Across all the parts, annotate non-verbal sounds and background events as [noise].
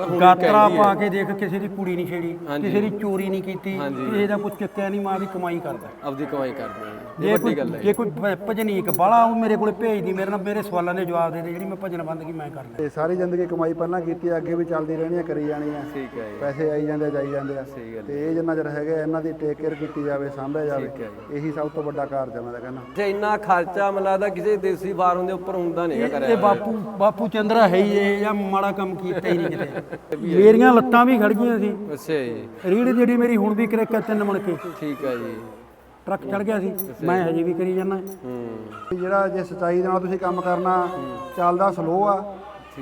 ਹੁਣ ਗਾਤਰਾ ਪਾ ਕੇ ਦੇਖ ਕਿਸੇ ਦੀ ਕੁੜੀ ਨਹੀਂ ਛੇੜੀ ਕਿਸੇ ਦੀ ਚੋਰੀ ਨਹੀਂ ਕੀਤੀ ਕਿਸੇ ਦਾ ਕੁਝ ਚੱਕਿਆ ਨਹੀਂ ਮਾਂ ਦੀ ਕਮਾਈ ਕਰਦਾ। ਆਪਦੀ ਕਮਾਈ ਕਰਦੇ ਜੇ ਵੱਡੀ ਕੋਈ ਗੱਲ ਹੈ ਜੇ। ਕੋਈ ਭ- ਭਜਨੀਕ ਬਾਲਾ ਉਹ ਮੇਰੇ ਕੋਲੇ ਭੇਜਦੀ ਮੇਰੇ ਨਾਲ ਮੇਰੇ ਸਵਾਲਾਂ ਦੇ ਜਵਾਬ ਦੇ ਦੇ ਜਿਹੜੀ ਮੈਂ ਭਜਨ ਬੰਦ ਕੀ ਮੈਂ ਕਰ ਲੈ ਤੇ ਸਾਰੀ ਜ਼ਿੰਦਗੀ ਕਮਾਈ ਪਹਿਲਾਂ ਕੀਤੀ ਆ, ਅੱਗੇ ਵੀ ਚੱਲਦੀ ਰਹਿਣੀ ਆ ਕਰੀ ਜਾਣੀ ਆ। ਠੀਕ ਹੈ ਜੀ। ਪੈਸੇ ਆਈ ਜਾਂਦੇ ਆ, ਜਾਈ ਜਾਂਦੇ ਆ। ਸਹੀ ਗੱਲ ਤੇ ਇਹ ਜਿੰਨਾ ਚਿਰ ਹੈਗਾ ਇਹਨਾਂ ਦੀ ਟੇਕ ਕੇਅਰ ਕੀਤੀ ਜਾਵੇ ਸਾਂਭਿਆ ਜਾਵੇ ਇਹੀ ਸਭ ਤੋਂ ਵੱਡਾ ਕਾਰਜ ਆ ਮੈਂ ਤਾਂ ਕਹਿੰਦਾ। ਜੇ ਇੰਨਾ ਖਰਚਾ ਮੈਨੂੰ ਲੱਗਦਾ ਕਿਸੇ ਦੇਸੀ ਫਾਰਮ ਦੇ ਉੱਪਰ ਹੁੰਦਾ ਨਹੀਂ ਇਹ ਕਰਿਆ ਬਾਪੂ ਬਾਪੂ ਚੰਦਰਾ ਹੈ ਹੀ ਇਹ ਜਾਂ ਮਾੜਾ ਕੰਮ ਕੀਤਾ ਹੀ ਨਹੀਂ ਕਿਤੇ। [laughs] ਮੇਰੀਆਂ ਲੱਤਾਂ ਵੀ ਖੜ ਗਈਆਂ ਸੀ। ਅੱਛਾ ਜੀ। ਰੀੜ ਜਿਹੜੀ ਮੇਰੀ ਹੁਣ ਵੀ ਕਰੇ ਤਿੰਨ ਮਣ ਕੇ। ਠੀਕ ਹੈ ਜੀ। ਟਰੱਕ ਚੜ ਗਿਆ ਸੀ। ਮੈਂ ਹਜੇ ਵੀ ਕਰੀ ਜਾਂਦਾ। ਜਿਹੜਾ ਜੇ ਸਚਾਈ ਦੇ ਨਾਲ ਤੁਸੀਂ ਕੰਮ ਕਰਨਾ ਚੱਲਦਾ ਸਲੋ ਆ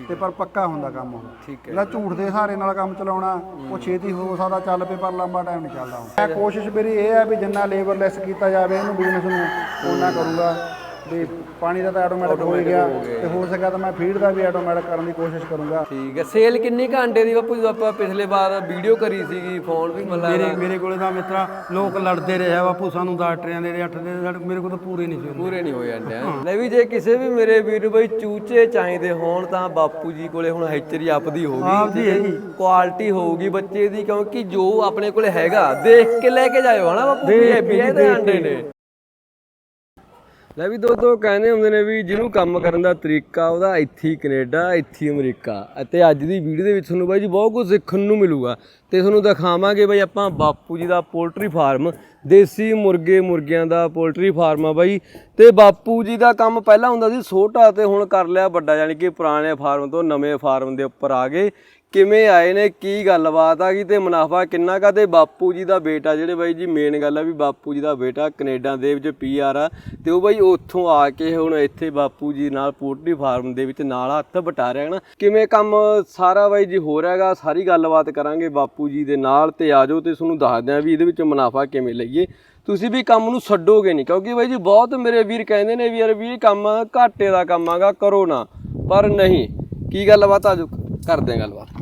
ਤੇ ਪਰ ਪੱਕਾ ਹੁੰਦਾ ਕੰਮ ਉਹ। ਠੀਕ ਹੈ। ਜਿਹੜਾ ਝੂਠ ਦੇ ਸਹਾਰੇ ਨਾਲ ਕੰਮ ਚਲਾਉਣਾ ਉਹ ਛੇਤੀ ਹੋ ਸਕਦਾ ਚੱਲ ਪਏ ਪਰ ਲੰਬਾ ਟਾਈਮ ਨਹੀਂ ਚੱਲਦਾ। ਮੈਂ ਕੋਸ਼ਿਸ਼ ਮੇਰੀ ਇਹ ਹੈ ਵੀ ਜਿੰਨਾ ਲੇਬਰ ਲੈਸ ਕੀਤਾ ਜਾਵੇ ਇਹਨੂੰ ਬਿਜ਼ਨਸ ਨੂੰ ਉਹਨਾਂ ਕਰੂੰਗਾ ਵੀ ਪਾਣੀ ਦਾ ਤਾਂ ਆਟੋਮੈਟਿਕ ਹੋ ਹੀ ਗਿਆ। ਤੇ ਹੋ ਸਕਿਆ ਤਾਂ ਮੈਂ ਫੀਡ ਦਾ ਵੀ ਆਟੋਮੈਟਿਕ ਕਰਨ ਦੀ ਕੋਸ਼ਿਸ਼ ਕਰੂੰਗਾ। ਠੀਕ ਹੈ। ਸੇਲ ਕਿੰਨੀ ਅੰਡੇ ਦੀ ਬਾਪੂ ਆਪਾਂ ਪਿਛਲੇ ਵਾਰ ਵੀਡੀਓ ਕਰੀ ਸੀਗੀ ਫੋਨ ਵੀ ਮਤਲਬ ਮੇਰੇ ਮੇਰੇ ਕੋਲੇ ਤਾਂ ਮਿੱਤਰਾ ਲੋਕ ਲੜਦੇ ਰਹੇ ਬਾਪੂ ਸਾਨੂੰ ਡਾਕਟਰਿਆਂ ਦੇ ਅੱਠ ਦੇ ਮੇਰੇ ਕੋਲ ਤਾਂ ਪੂਰੇ ਨਹੀਂ ਸੀ ਪੂਰੇ ਨਹੀਂ ਹੋਏ ਅੰਡੇ ਲੈ ਵੀ ਜੇ ਕਿਸੇ ਵੀ ਮੇਰੇ ਵੀਰ ਬਈ ਚੂਚੇ ਚਾਹੀਦੇ ਹੋਣ ਤਾਂ ਬਾਪੂ ਜੀ ਕੋਲੇ ਹੁਣ ਹੈਚਰੀ ਆਪਦੀ ਹੋਊਗੀ। ਕੁਆਲਿਟੀ ਹੋਊਗੀ ਬੱਚੇ ਦੀ ਕਿਉਂਕਿ ਜੋ ਆਪਣੇ ਕੋਲੇ ਹੈਗਾ ਦੇਖ ਕੇ ਲੈ ਕੇ ਜਾਇਓ ਹਨਾ ਬਾਪੂ? ਵੀ ਇਹ ਵੀ ਇਹਦੇ ਅੰਡੇ ਨੇ। ਲੈ ਵੀ ਦੋਸਤੋ ਕਹਿੰਦੇ ਹੁੰਦੇ ਨੇ ਵੀ ਜਿਹਨੂੰ ਕੰਮ ਕਰਨ ਦਾ ਤਰੀਕਾ ਉਹਦਾ ਇੱਥੇ ਹੀ ਕੈਨੇਡਾ, ਇੱਥੇ ਅਮਰੀਕਾ। ਅਤੇ ਅੱਜ ਦੀ ਵੀਡੀਓ ਦੇ ਵਿੱਚ ਤੁਹਾਨੂੰ ਬਾਈ ਜੀ ਬਹੁਤ ਕੁਝ ਸਿੱਖਣ ਨੂੰ ਮਿਲੂਗਾ। ਤੇ ਤੁਹਾਨੂੰ ਦਿਖਾਵਾਂਗੇ ਬਾਈ ਆਪਾਂ ਬਾਪੂ ਜੀ ਦਾ ਪੋਲਟਰੀ ਫਾਰਮ, ਦੇਸੀ ਮੁਰਗੇ ਮੁਰਗਿਆਂ ਦਾ ਪੋਲਟਰੀ ਫਾਰਮ ਆ ਬਾਈ। ਤੇ ਬਾਪੂ ਜੀ ਦਾ ਕੰਮ ਪਹਿਲਾਂ ਹੁੰਦਾ ਸੀ ਛੋਟਾ ਤੇ ਹੁਣ ਕਰ ਲਿਆ ਵੱਡਾ, ਯਾਨੀ ਕਿ ਪੁਰਾਣੇ ਫਾਰਮ ਤੋਂ ਨਵੇਂ ਫਾਰਮ ਦੇ ਉੱਪਰ ਆ ਗਏ। ਕਿਵੇਂ ਆਏ ਨੇ, ਕੀ ਗੱਲਬਾਤ ਆ ਗਈ ਤੇ ਮੁਨਾਫਾ ਕਿੰਨਾ ਕਾ ਤੇ ਬਾਪੂ ਜੀ ਦਾ ਬੇਟਾ, ਜਿਹੜੇ ਬਾਈ ਜੀ ਮੇਨ ਗੱਲ ਆ ਵੀ ਬਾਪੂ ਜੀ ਦਾ ਬੇਟਾ ਕੈਨੇਡਾ ਦੇ ਵਿੱਚ ਪੀਆਰ ਆ ਤੇ ਉਹ ਬਾਈ ਉੱਥੋਂ ਆ ਕੇ ਹੁਣ ਇੱਥੇ ਬਾਪੂ ਜੀ ਨਾਲ ਪੋਲਟਰੀ ਫਾਰਮ ਦੇ ਵਿੱਚ ਨਾਲ ਹੱਥ ਬਟਾ ਰਿਹਾ ਨਾ। ਕਿਵੇਂ ਕੰਮ ਸਾਰਾ ਬਾਈ ਜੀ ਹੋ ਰਿਹਾਗਾ ਸਾਰੀ ਗੱਲਬਾਤ ਕਰਾਂਗੇ ਬਾਪੂ ਜੀ ਦੇ ਨਾਲ ਤੇ ਆਜੋ ਤੇ ਤੁਹਾਨੂੰ ਦੱਸਦੇ ਆ ਵੀ ਇਹਦੇ ਵਿੱਚ ਮੁਨਾਫਾ ਕਿਵੇਂ ਲਈਏ। ਤੁਸੀਂ ਵੀ ਕੰਮ ਨੂੰ ਛੱਡੋਗੇ ਨਹੀਂ, ਕਿਉਂਕਿ ਬਾਈ ਜੀ ਬਹੁਤ ਮੇਰੇ ਵੀਰ ਕਹਿੰਦੇ ਨੇ ਵੀ ਯਾਰ ਵੀ ਇਹ ਕੰਮ ਘਾਟੇ ਦਾ ਕੰਮ ਆਗਾ ਕਰੋ ਨਾ, ਪਰ ਨਹੀਂ। ਕੀ ਗੱਲਬਾਤ ਆਜੋ ਕਰਦੇ ਹਾਂ ਗੱਲਬਾਤ।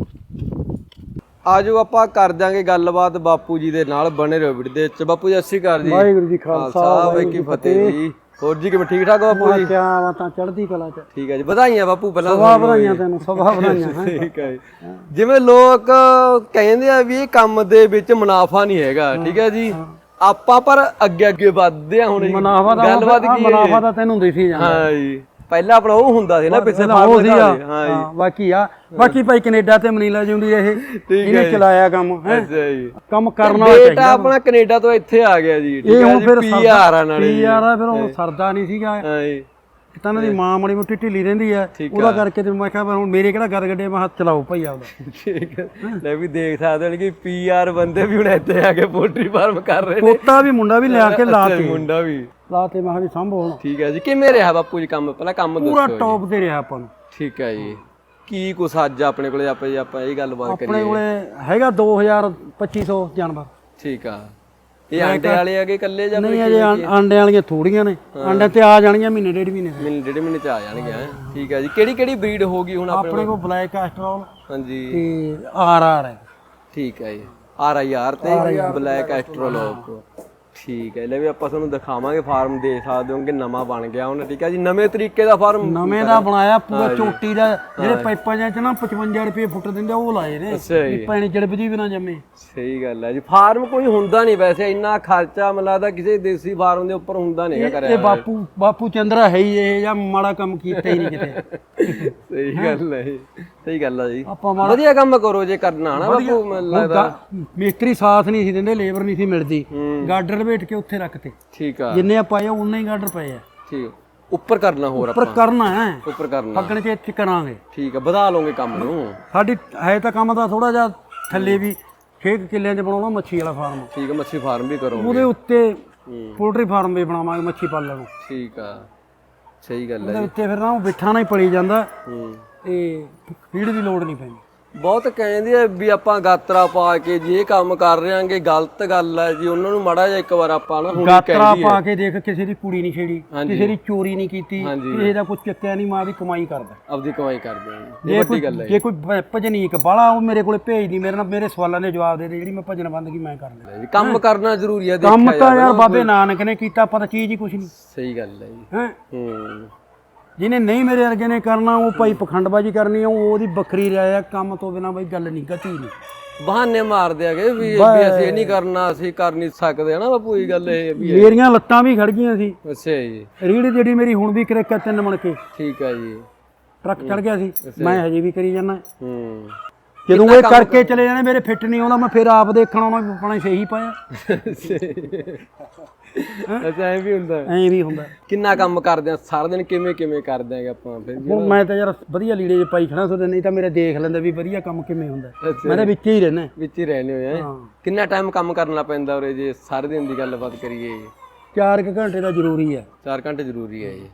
ਆਜੋ ਆਪਾਂ ਕਰ ਦਿਆਂਗੇ ਗੱਲਬਾਤ ਬਾਪੂ ਜੀ ਦੇ ਨਾਲ ਬਣੇ ਰਹੋ ਵੀਡੀਓ ਦੇ ਵਿੱਚ। ਬਾਪੂ ਜੀ ਸ਼੍ਰੀ ਅਕਾਲ ਜੀ। ਵਾਹਿਗੁਰੂ ਜੀ ਖਾਲਸਾ ਵਾਹਿਗੁਰੂ ਜੀ ਫਤਿਹ ਜੀ। ਹੋਰ ਜੀ ਕਿਵੇਂ ਠੀਕ ਠਾਕ ਹੋ ਬਾਪੂ ਜੀ? ਕਿਆ ਬਾਤਾਂ ਚੜ੍ਹਦੀ ਕਲਾ ਚ। ਠੀਕ ਹੈ ਜੀ ਵਧਾਈਆਂ ਬਾਪੂ ਪਹਿਲਾਂ ਸਭਾ ਵਧਾਈਆਂ ਤੈਨੂੰ ਸਭਾ ਵਧਾਈਆਂ। ਠੀਕ ਹੈ ਜਿਵੇਂ ਲੋਕ ਕਹਿੰਦੇ ਆ ਵੀ ਇਹ ਕੰਮ ਦੇ ਵਿੱਚ ਮੁਨਾਫਾ ਨਹੀਂ ਹੈਗਾ ਠੀਕ ਹੈ ਜੀ। ਆਪਾਂ ਪਰ ਅੱਗੇ ਅੱਗੇ ਵੱਧਦੇ ਆ ਹੁਣ ਮੁਨਾਫਾ ਦਾ ਗੱਲਬਾਤ ਕੀ ਮੁਨਾਫਾ ਦਾ ਤੈਨੂੰ ਦਿਸੀ ਜਾਂਦਾ। ਹਾਂ ਜੀ। ਪਹਿਲਾਂ ਆਪਣਾ ਉਹ ਹੁੰਦਾ ਸੀ ਨਾ ਪਿੱਛੇ ਉਹ ਫਾਰਮ ਸੀਗਾ। ਹਾਂ ਜੀ। ਬਾਕੀ ਆ। ਬਾਕੀ ਭਾਈ ਕੈਨੇਡਾ ਤੇ ਮਨੀਲਾ ਜਿਉਂਦੀ ਇਹ। ਇਹਨੇ ਚਲਾਇਆ ਕੰਮ ਹੈ? ਅੱਛਾ ਜੀ। ਕੰਮ ਕਰਨਾ ਬੇਟਾ ਆਪਣਾ ਕੈਨੇਡਾ ਤੋਂ ਇੱਥੇ ਆ ਗਿਆ ਜੀ ਇਹ ਹੁਣ ਫਿਰ ਪੀਆਰ ਆ ਨਾਲੇ। ਪੀਆਰ ਆ ਫਿਰ ਹੁਣ ਸਰਦਾ ਨਹੀਂ ਸੀਗਾ। ਹਾਂ ਜੀ। ਤਾਂ ਦੀ ਮਾਂ ਮੜੀ ਮੁੱਟੀ ਢਿੱਲੀ ਰਹਿੰਦੀ ਹੈ ਉਹਦਾ ਕਰਕੇ ਤੇ ਮੈਂ ਕਿਹਾ ਹੁਣ ਮੇਰੇ ਕਿਹੜਾ ਗਰ ਗੱਡੇ ਮੈਂ ਹੱਥ ਚਲਾਓ ਭਾਈ ਆਪਦਾ। ਠੀਕ ਹੈ। ਲੈ ਵੀ ਦੇਖ ਸਕਦੇ ਹੋ ਕਿ ਪੀਆਰ ਬੰਦੇ ਵੀ ਹੁਣ ਇੱਥੇ ਆ ਕੇ ਪੋਲਟਰੀ ਫਾਰਮ ਕਰ ਰਹੇ ਨੇ। ਪੋਤਾ ਵੀ ਮੁੰਡਾ ਵੀ ਲਿਆ ਕੇ ਲਾ ਤੇ ਤੇ ਮੁੰਡਾ ਵੀ। ਲਾ ਤੇ ਮੈਂ ਕਿਹਾ ਵੀ ਸੰਭੋ ਹੁਣ। ਠੀਕ ਹੈ ਜੀ ਕਿਵੇਂ ਰਿਹਾ ਬਾਪੂ ਜੀ ਕੰਮ? ਪਹਿਲਾਂ ਕੰਮ ਪੂਰਾ ਟੌਪ ਤੇ ਰਿਹਾ ਆਪਾਂ ਨੂੰ। ਠੀਕ ਹੈ ਜੀ। ਕੀ ਕੁਛ ਅੱਜ ਆਪਣੇ ਕੋਲੇ ਆਪਾਂ ਜੀ ਆਪਾਂ ਇਹ ਗੱਲਬਾਤ ਆਪਣੇ ਕਰੀਏ। ਕੋਲੇ ਹੈਗਾ 2000 2500 ਜਾਨਵਰ। ਠੀਕ ਆ। ਇਹ ਆਂਡੇ ਵਾਲੇ ਆਗੇ ਇਕੱਲੇ ਜਾਂ ਨਹੀਂ ਅਜੇ ਆਂ- ਆਂਡਿਆਂ ਵਾਲੀਆਂ ਥੋੜੀਆਂ ਨੇ। ਆਂਡੇ ਤੇ ਆ ਜਾਣਗੀਆਂ ਮਹੀਨੇ ਡੇਢ ਮਹੀਨੇ। ਮਿੰਟ ਡੇਢ ਮਹੀਨੇ ਚ ਆ ਜਾਣਗੇ ਹੈਂ। ਠੀਕ ਹੈ ਜੀ। ਕਿਹੜੀ ਕਿਹੜੀ ਬਰੀਡ ਹੋਗੀ ਹੁਣ ਆਪਣੇ ਆਪਣੇ ਕੋਲ? ਬਲੈਕ ਐਸਟਰੋਲ ਹਾਂਜੀ। ਤੇ ਆਰ ਆਰ ਹੈ। ਠੀਕ ਹੈ ਜੀ। ਆਰ ਆਈ ਆਰ ਤੇ ਬਲੈਕ ਐਸਟਰੋਲੋਕ ਠੀਕ ਹੈ ਲੈ ਵੀ ਆਪਾਂ ਤੁਹਾਨੂੰ ਦਿਖਾਵਾਂਗੇ ਫਾਰਮ ਦੇ ਸਕਦੇ ਹੋ ਕਿ ਨਵਾਂ ਬਣ ਗਿਆ ਹੁਣ ਠੀਕ ਹੈ ਜੀ? ਨਵੇਂ ਤਰੀਕੇ ਦਾ ਫਾਰਮ ਨਵੇਂ ਦਾ ਬਣਾਇਆ ਪੂਰਾ ਚੋਟੀ ਦਾ ਜਿਹੜੇ ਪਾਈਪਾਂ ਜਾਂ ਚ ਨਾ 55 ਰੁਪਏ ਫੁੱਟ ਦਿੰਦੇ ਉਹ ਲਾਏ ਨੇ। ਵੀ ਪੈਣੀ ਜੜਬਦੀ ਵੀ ਨਾ ਜੰਮੇ। ਸਹੀ ਗੱਲ ਹੈ ਜੀ। ਫਾਰਮ ਕੋਈ ਹੁੰਦਾ ਨਹੀਂ ਵੈਸੇ ਇੰਨਾ ਖਰਚਾ ਮੈਨੂੰ ਲੱਗਦਾ ਕਿਸੇ ਦੇਸੀ ਫਾਰਮ ਦੇ ਉੱਪਰ ਹੁੰਦਾ ਨਹੀਂ ਕਰਿਆ ਇਹ ਬਾਪੂ ਬਾਪੂ ਚੰਦਰਾ ਹੈ ਹੀ ਇਹ ਜਾਂ ਮਾੜਾ ਕੰਮ ਕੀਤਾ ਹੀ ਨਹੀਂ ਕਿਤੇ। [laughs] ਸਹੀ ਗੱਲ ਹੈ ਜੀ। ਸਹੀ ਗੱਲ ਹੈ ਜੀ। ਆਪਾਂ ਮਾੜਾ ਵਧੀਆ ਕੰਮ ਕਰੋ ਜੇ ਕਰਨਾ ਹਨਾ ਬਾਪੂ ਮੈਨੂੰ ਲੱਗਦਾ। ਮਿਸਤਰੀ ਸਾਥ ਨਹੀਂ ਸੀ ਦਿੰਦੇ ਲੇਬਰ ਨਹੀਂ ਸੀ ਮਿਲਦੀ। ਹੂੰ। ਗਾਡਰ ਲਪੇਟ ਕੇ ਉੱਥੇ ਰੱਖਤੇ। ਠੀਕ ਆ। ਜਿੰਨੇ ਆ ਪਾਏ ਉਨੇ ਹੀ ਗਾਡਰ ਪਏ ਆ। ਠੀਕ ਉੱਪਰ ਕਰਨਾ ਹੋਰ ਪਰ ਆਪਾਂ। ਕਰਨਾ ਹੈ। ਉੱਪਰ ਕਰਨਾ। ਫੱਗਣ ਚ ਇੱਥੇ ਕਰਾਂਗੇ। ਠੀਕ ਆ ਵਧਾ ਲਓਗੇ ਕੰਮ ਨੂੰ। ਸਾਡੀ ਹੈ ਤਾਂ ਕੰਮ ਦਾ ਥੋੜਾ ਜਿਹਾ ਥੱਲੇ ਵੀ 6 ਕਿੱਲਿਆਂ 'ਚ ਬਣਾਉਣਾ ਮੱਛੀ ਵਾਲਾ ਫਾਰਮ। ਠੀਕ ਆ ਮੱਛੀ ਫਾਰਮ ਵੀ ਕਰੋਗੇ। ਉਹਦੇ ਉੱਤੇ ਪੋਲਟਰੀ ਫਾਰਮ ਵੀ ਬਣਾਵਾਂਗੇ ਮੱਛੀ ਪਾਲਣ ਨੂੰ। ਠੀਕ ਆ। ਸਹੀ ਗੱਲ ਹੈ ਉਹਦੇ ਉੱਤੇ ਫਿਰ ਨਾ ਉਹ ਬਿੱਠਾ ਨਾਲ ਹੀ ਪਲੀ ਜਾਂਦਾ ਹੂੰ। ਤੇ ਫੀਡ ਦੀ ਲੋੜ ਨਹੀਂ ਪੈਂਦੀ। ਬਹੁਤ ਕਹਿੰਦੇ ਆ ਵੀ ਆਪਾਂ ਗਾਤਰਾ ਪਾ ਕੇ ਜੇ ਕੰਮ ਕਰ ਰਹੇਾਂਗੇ ਗਲਤ ਗੱਲ ਹੈ ਜੀ ਉਹਨਾਂ ਨੂੰ ਮਾੜਾ ਜਿਹਾ ਇੱਕ ਵਾਰ ਆਪਾਂ ਨਾ ਹੁਣ ਗਾਤਰਾ ਪਾ ਕੇ ਦੇਖ ਕਿਸੇ ਦੀ ਕੁੜੀ ਨਹੀਂ ਛੇੜੀ ਹਾਂਜੀ। ਕਿਸੇ ਦੀ ਚੋਰੀ ਨਹੀਂ ਕੀਤੀ ਹਾਂਜੀ। ਕਿਸੇ ਦਾ ਕੁਝ ਚੱਕਿਆ ਨਹੀਂ ਮਾਂ ਦੀ ਕਮਾਈ ਕਰਦਾ। ਆਪਦੀ ਕਮਾਈ ਕਰਦੇ ਆ। ਇਹ ਵੱਡੀ ਗੱਲ ਹੈ ਜੇ। ਕੋਈ ਭ- ਭਜਨੀਕ ਬਾਲਾ ਉਹ ਮੇਰੇ ਕੋਲੇ ਭੇਜਦੀ ਮੇਰੇ ਨਾਲ ਮੇਰੇ ਸਵਾਲਾਂ ਦੇ ਜਵਾਬ ਦੇ ਦੇ ਜਿਹੜੀ ਮੈਂ ਭਜਨ ਬੰਦ ਕੀ ਮੈਂ ਕਰ ਲੈ ਜੀ ਕੰਮ ਕਰਨਾ ਜ਼ਰੂਰੀ ਹੈ ਕੰਮ ਦੇਖਿਆ ਤਾਂ ਜਾਵੇ ਯਾਰ ਨਾ। ਬਾਬੇ ਨਾਨਕ ਨੇ ਕੀਤਾ ਆਪਾਂ ਤਾਂ ਚੀਜ਼ ਹੀ ਕੁਛ ਨਹੀਂ। ਸਹੀ ਗੱਲ ਹੈ ਜੀ। ਹੈ? ਹੂੰ। ਜਿਹਨੇ ਨਹੀਂ ਮੇਰੇ ਵਰਗੇ ਨੇ ਕਰਨਾ ਉਹ ਭਾਈ ਪਖੰਡਬਾਜੀ ਕਰਨੀ ਆ ਉਹ ਉਹਦੀ ਵੱਖਰੀ ਰਾਇ ਆ ਕੰਮ ਤੋਂ ਬਿਨਾ ਬਈ ਗੱਲ ਨਹੀਂ ਗਤੀ ਨਹੀਂ। ਬਹਾਨੇ ਮਾਰਦੇ ਆਗੇ ਵੀ ਵੀ ਅਸੀਂ ਇਹ ਨਹੀਂ ਕਰਨਾ ਅਸੀਂ ਕਰ ਨਹੀਂ ਸਕਦੇ ਹਨਾ ਬਾਪੂ ਇਹ ਗੱਲ ਇਹ ਵੀ ਹੈ। ਮੇਰੀਆਂ ਲੱਤਾਂ ਵੀ ਖੜ ਗਈਆਂ ਸੀ। ਅੱਛਾ ਜੀ। ਰੀੜ ਜਿਹੜੀ ਮੇਰੀ ਹੁਣ ਵੀ ਕਰੇਕ ਤਿੰਨ ਮਣ ਕੇ ਠੀਕ ਆ ਜੀ। ਟਰੱਕ ਚੜ ਗਿਆ ਸੀ। ਮੈਂ ਹਜੇ ਵੀ ਕਰੀ ਜਾਂਦਾ। ਹੂੰ। ਜਦੋਂ ਇਹ ਕਰਕੇ ਚਲੇ ਜਾਣੇ ਮੇਰੇ ਫਿੱਟ ਨਹੀਂ ਆਉਂਦਾ ਮੈਂ ਫਿਰ ਆਪ ਦੇਖਣ ਆਉਣਾ ਆਪਣਾ ਸਹੀ ਪਾਇਆ। ਅੱਛਾ ਐ ਵੀ ਹੁੰਦਾ। ਐਂ ਵੀ ਹੁੰਦਾ। ਕਿੰਨਾ ਕੰਮ ਕਰਦੇ ਆ? ਸਾਰਾ ਦਿਨ ਕਿਵੇਂ ਕਿਵੇਂ ਕਰਦੇ ਆਗੇ ਆਪਾਂ? ਫਿਰ ਵੀ? ਹੁਣ ਮੈਂ ਤਾਂ ਯਾਰ ਵਧੀਆ ਲੀੜੇ 'ਚ ਪਾਈ ਖੜਾ ਸੋਦੇ ਨਹੀਂ ਤਾਂ ਮੇਰੇ ਦੇਖ ਲੈਂਦਾ ਵੀ ਵਧੀਆ ਕੰਮ ਕਿਵੇਂ ਹੁੰਦਾ। ਅੱਛਾ। ਮੈਂ ਤਾਂ ਵਿੱਚ ਹੀ ਰਹਿਣਾ ਵਿੱਚ ਹੀ ਰਹਿੰਦੇ ਹੋਏ ਆ ਹਾਂ? ਕਿੰਨਾ ਟਾਈਮ ਕੰਮ ਕਰਨਾ ਪੈਂਦਾ ਉਰੇ ਜੇ ਸਾਰੇ ਦਿਨ ਦੀ ਗੱਲਬਾਤ ਕਰੀਏ? 4 ਘੰਟੇ ਦਾ ਜ਼ਰੂਰੀ ਹੈ 4 ਘੰਟੇ ਜ਼ਰੂਰੀ ਹੈ ਜੀ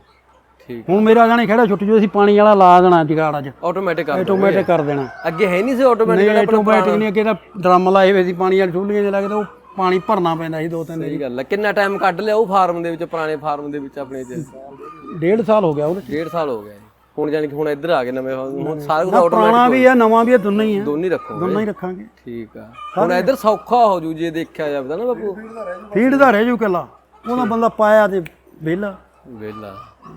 ਠੀਕ। ਹੁਣ ਮੇਰਾ ਗਾਣੇ ਖੜਾ ਛੁੱਟ ਜੋ ਅਸੀਂ ਪਾਣੀ ਵਾਲਾ ਲਾ ਦੇਣਾ ਜਗਾੜ ਅੱਜ। ਆਟੋਮੈਟਿਕ ਕਰ। ਆਟੋਮੈਟਿਕ ਕਰ ਦੇਣਾ। ਅੱਗੇ ਹੈ ਨਹੀਂ ਸੀ ਆਟੋਮੈਟਿਕ ਨਹੀਂ ਆਟੋਮੈਟਿਕ ਨਹੀਂ ਅੱਗੇ ਤਾਂ ਡਰਮ ਲਾਏ ਹੋਏ ਸੀ ਪਾਣੀ ਵਾਲੀ ਠੁੱਲੀਆਂ ਜਿਹਾ ਲੱਗਦਾ ਉਹ ਪਾਣੀ ਭਰਨਾ ਪੈਂਦਾ ਸੀ ਦੋ ਤਿੰਨ ਸਹੀ ਗੱਲ ਹੈ। ਕਿੰਨਾ ਟਾਈਮ ਕੱਢ ਲਿਆ ਉਹ ਫਾਰਮ ਦੇ ਵਿੱਚ ਪੁਰਾਣੇ ਫਾਰਮ ਦੇ ਵਿੱਚ ਆਪਣੇ ਚ ਡੇਢ ਸਾਲ ਹੋ ਗਿਆ ਉਹਦੇ ਡੇਢ ਸਾਲ ਹੋ ਗਿਆ ਜੀ। ਹੁਣ ਜਾਨੀ ਕਿ ਹੁਣ ਇੱਧਰ ਆ ਗਏ ਨਵੇਂ ਹੁਣ ਸਾਰਾ ਕੁਝ ਆਟੋਮੈਟਿਕ ਪੁਰਾਣਾ ਵੀ ਆ ਨਵਾਂ ਵੀ ਆ ਦੋਨਾਂ ਹੀ ਆ ਦੋਨੇ ਰੱਖੋ ਦੋਨਾਂ ਹੀ ਰੱਖਾਂਗੇ। ਠੀਕ ਆ। ਹੁਣ ਇੱਧਰ ਸੌਖਾ ਹੋ ਜੂ ਜੇ ਦੇਖਿਆ ਜਾਵੇ ਤਾਂ ਨਾ ਬਾਪੂ। ਫੀਡ ਦਾ ਰਹਿ ਜੂ ਕੱਲਾ ਉਹਦਾ ਬੰਦਾ ਪਾਇਆ ਤੇ ਵਿਹਲਾ। ਵੇਲਾ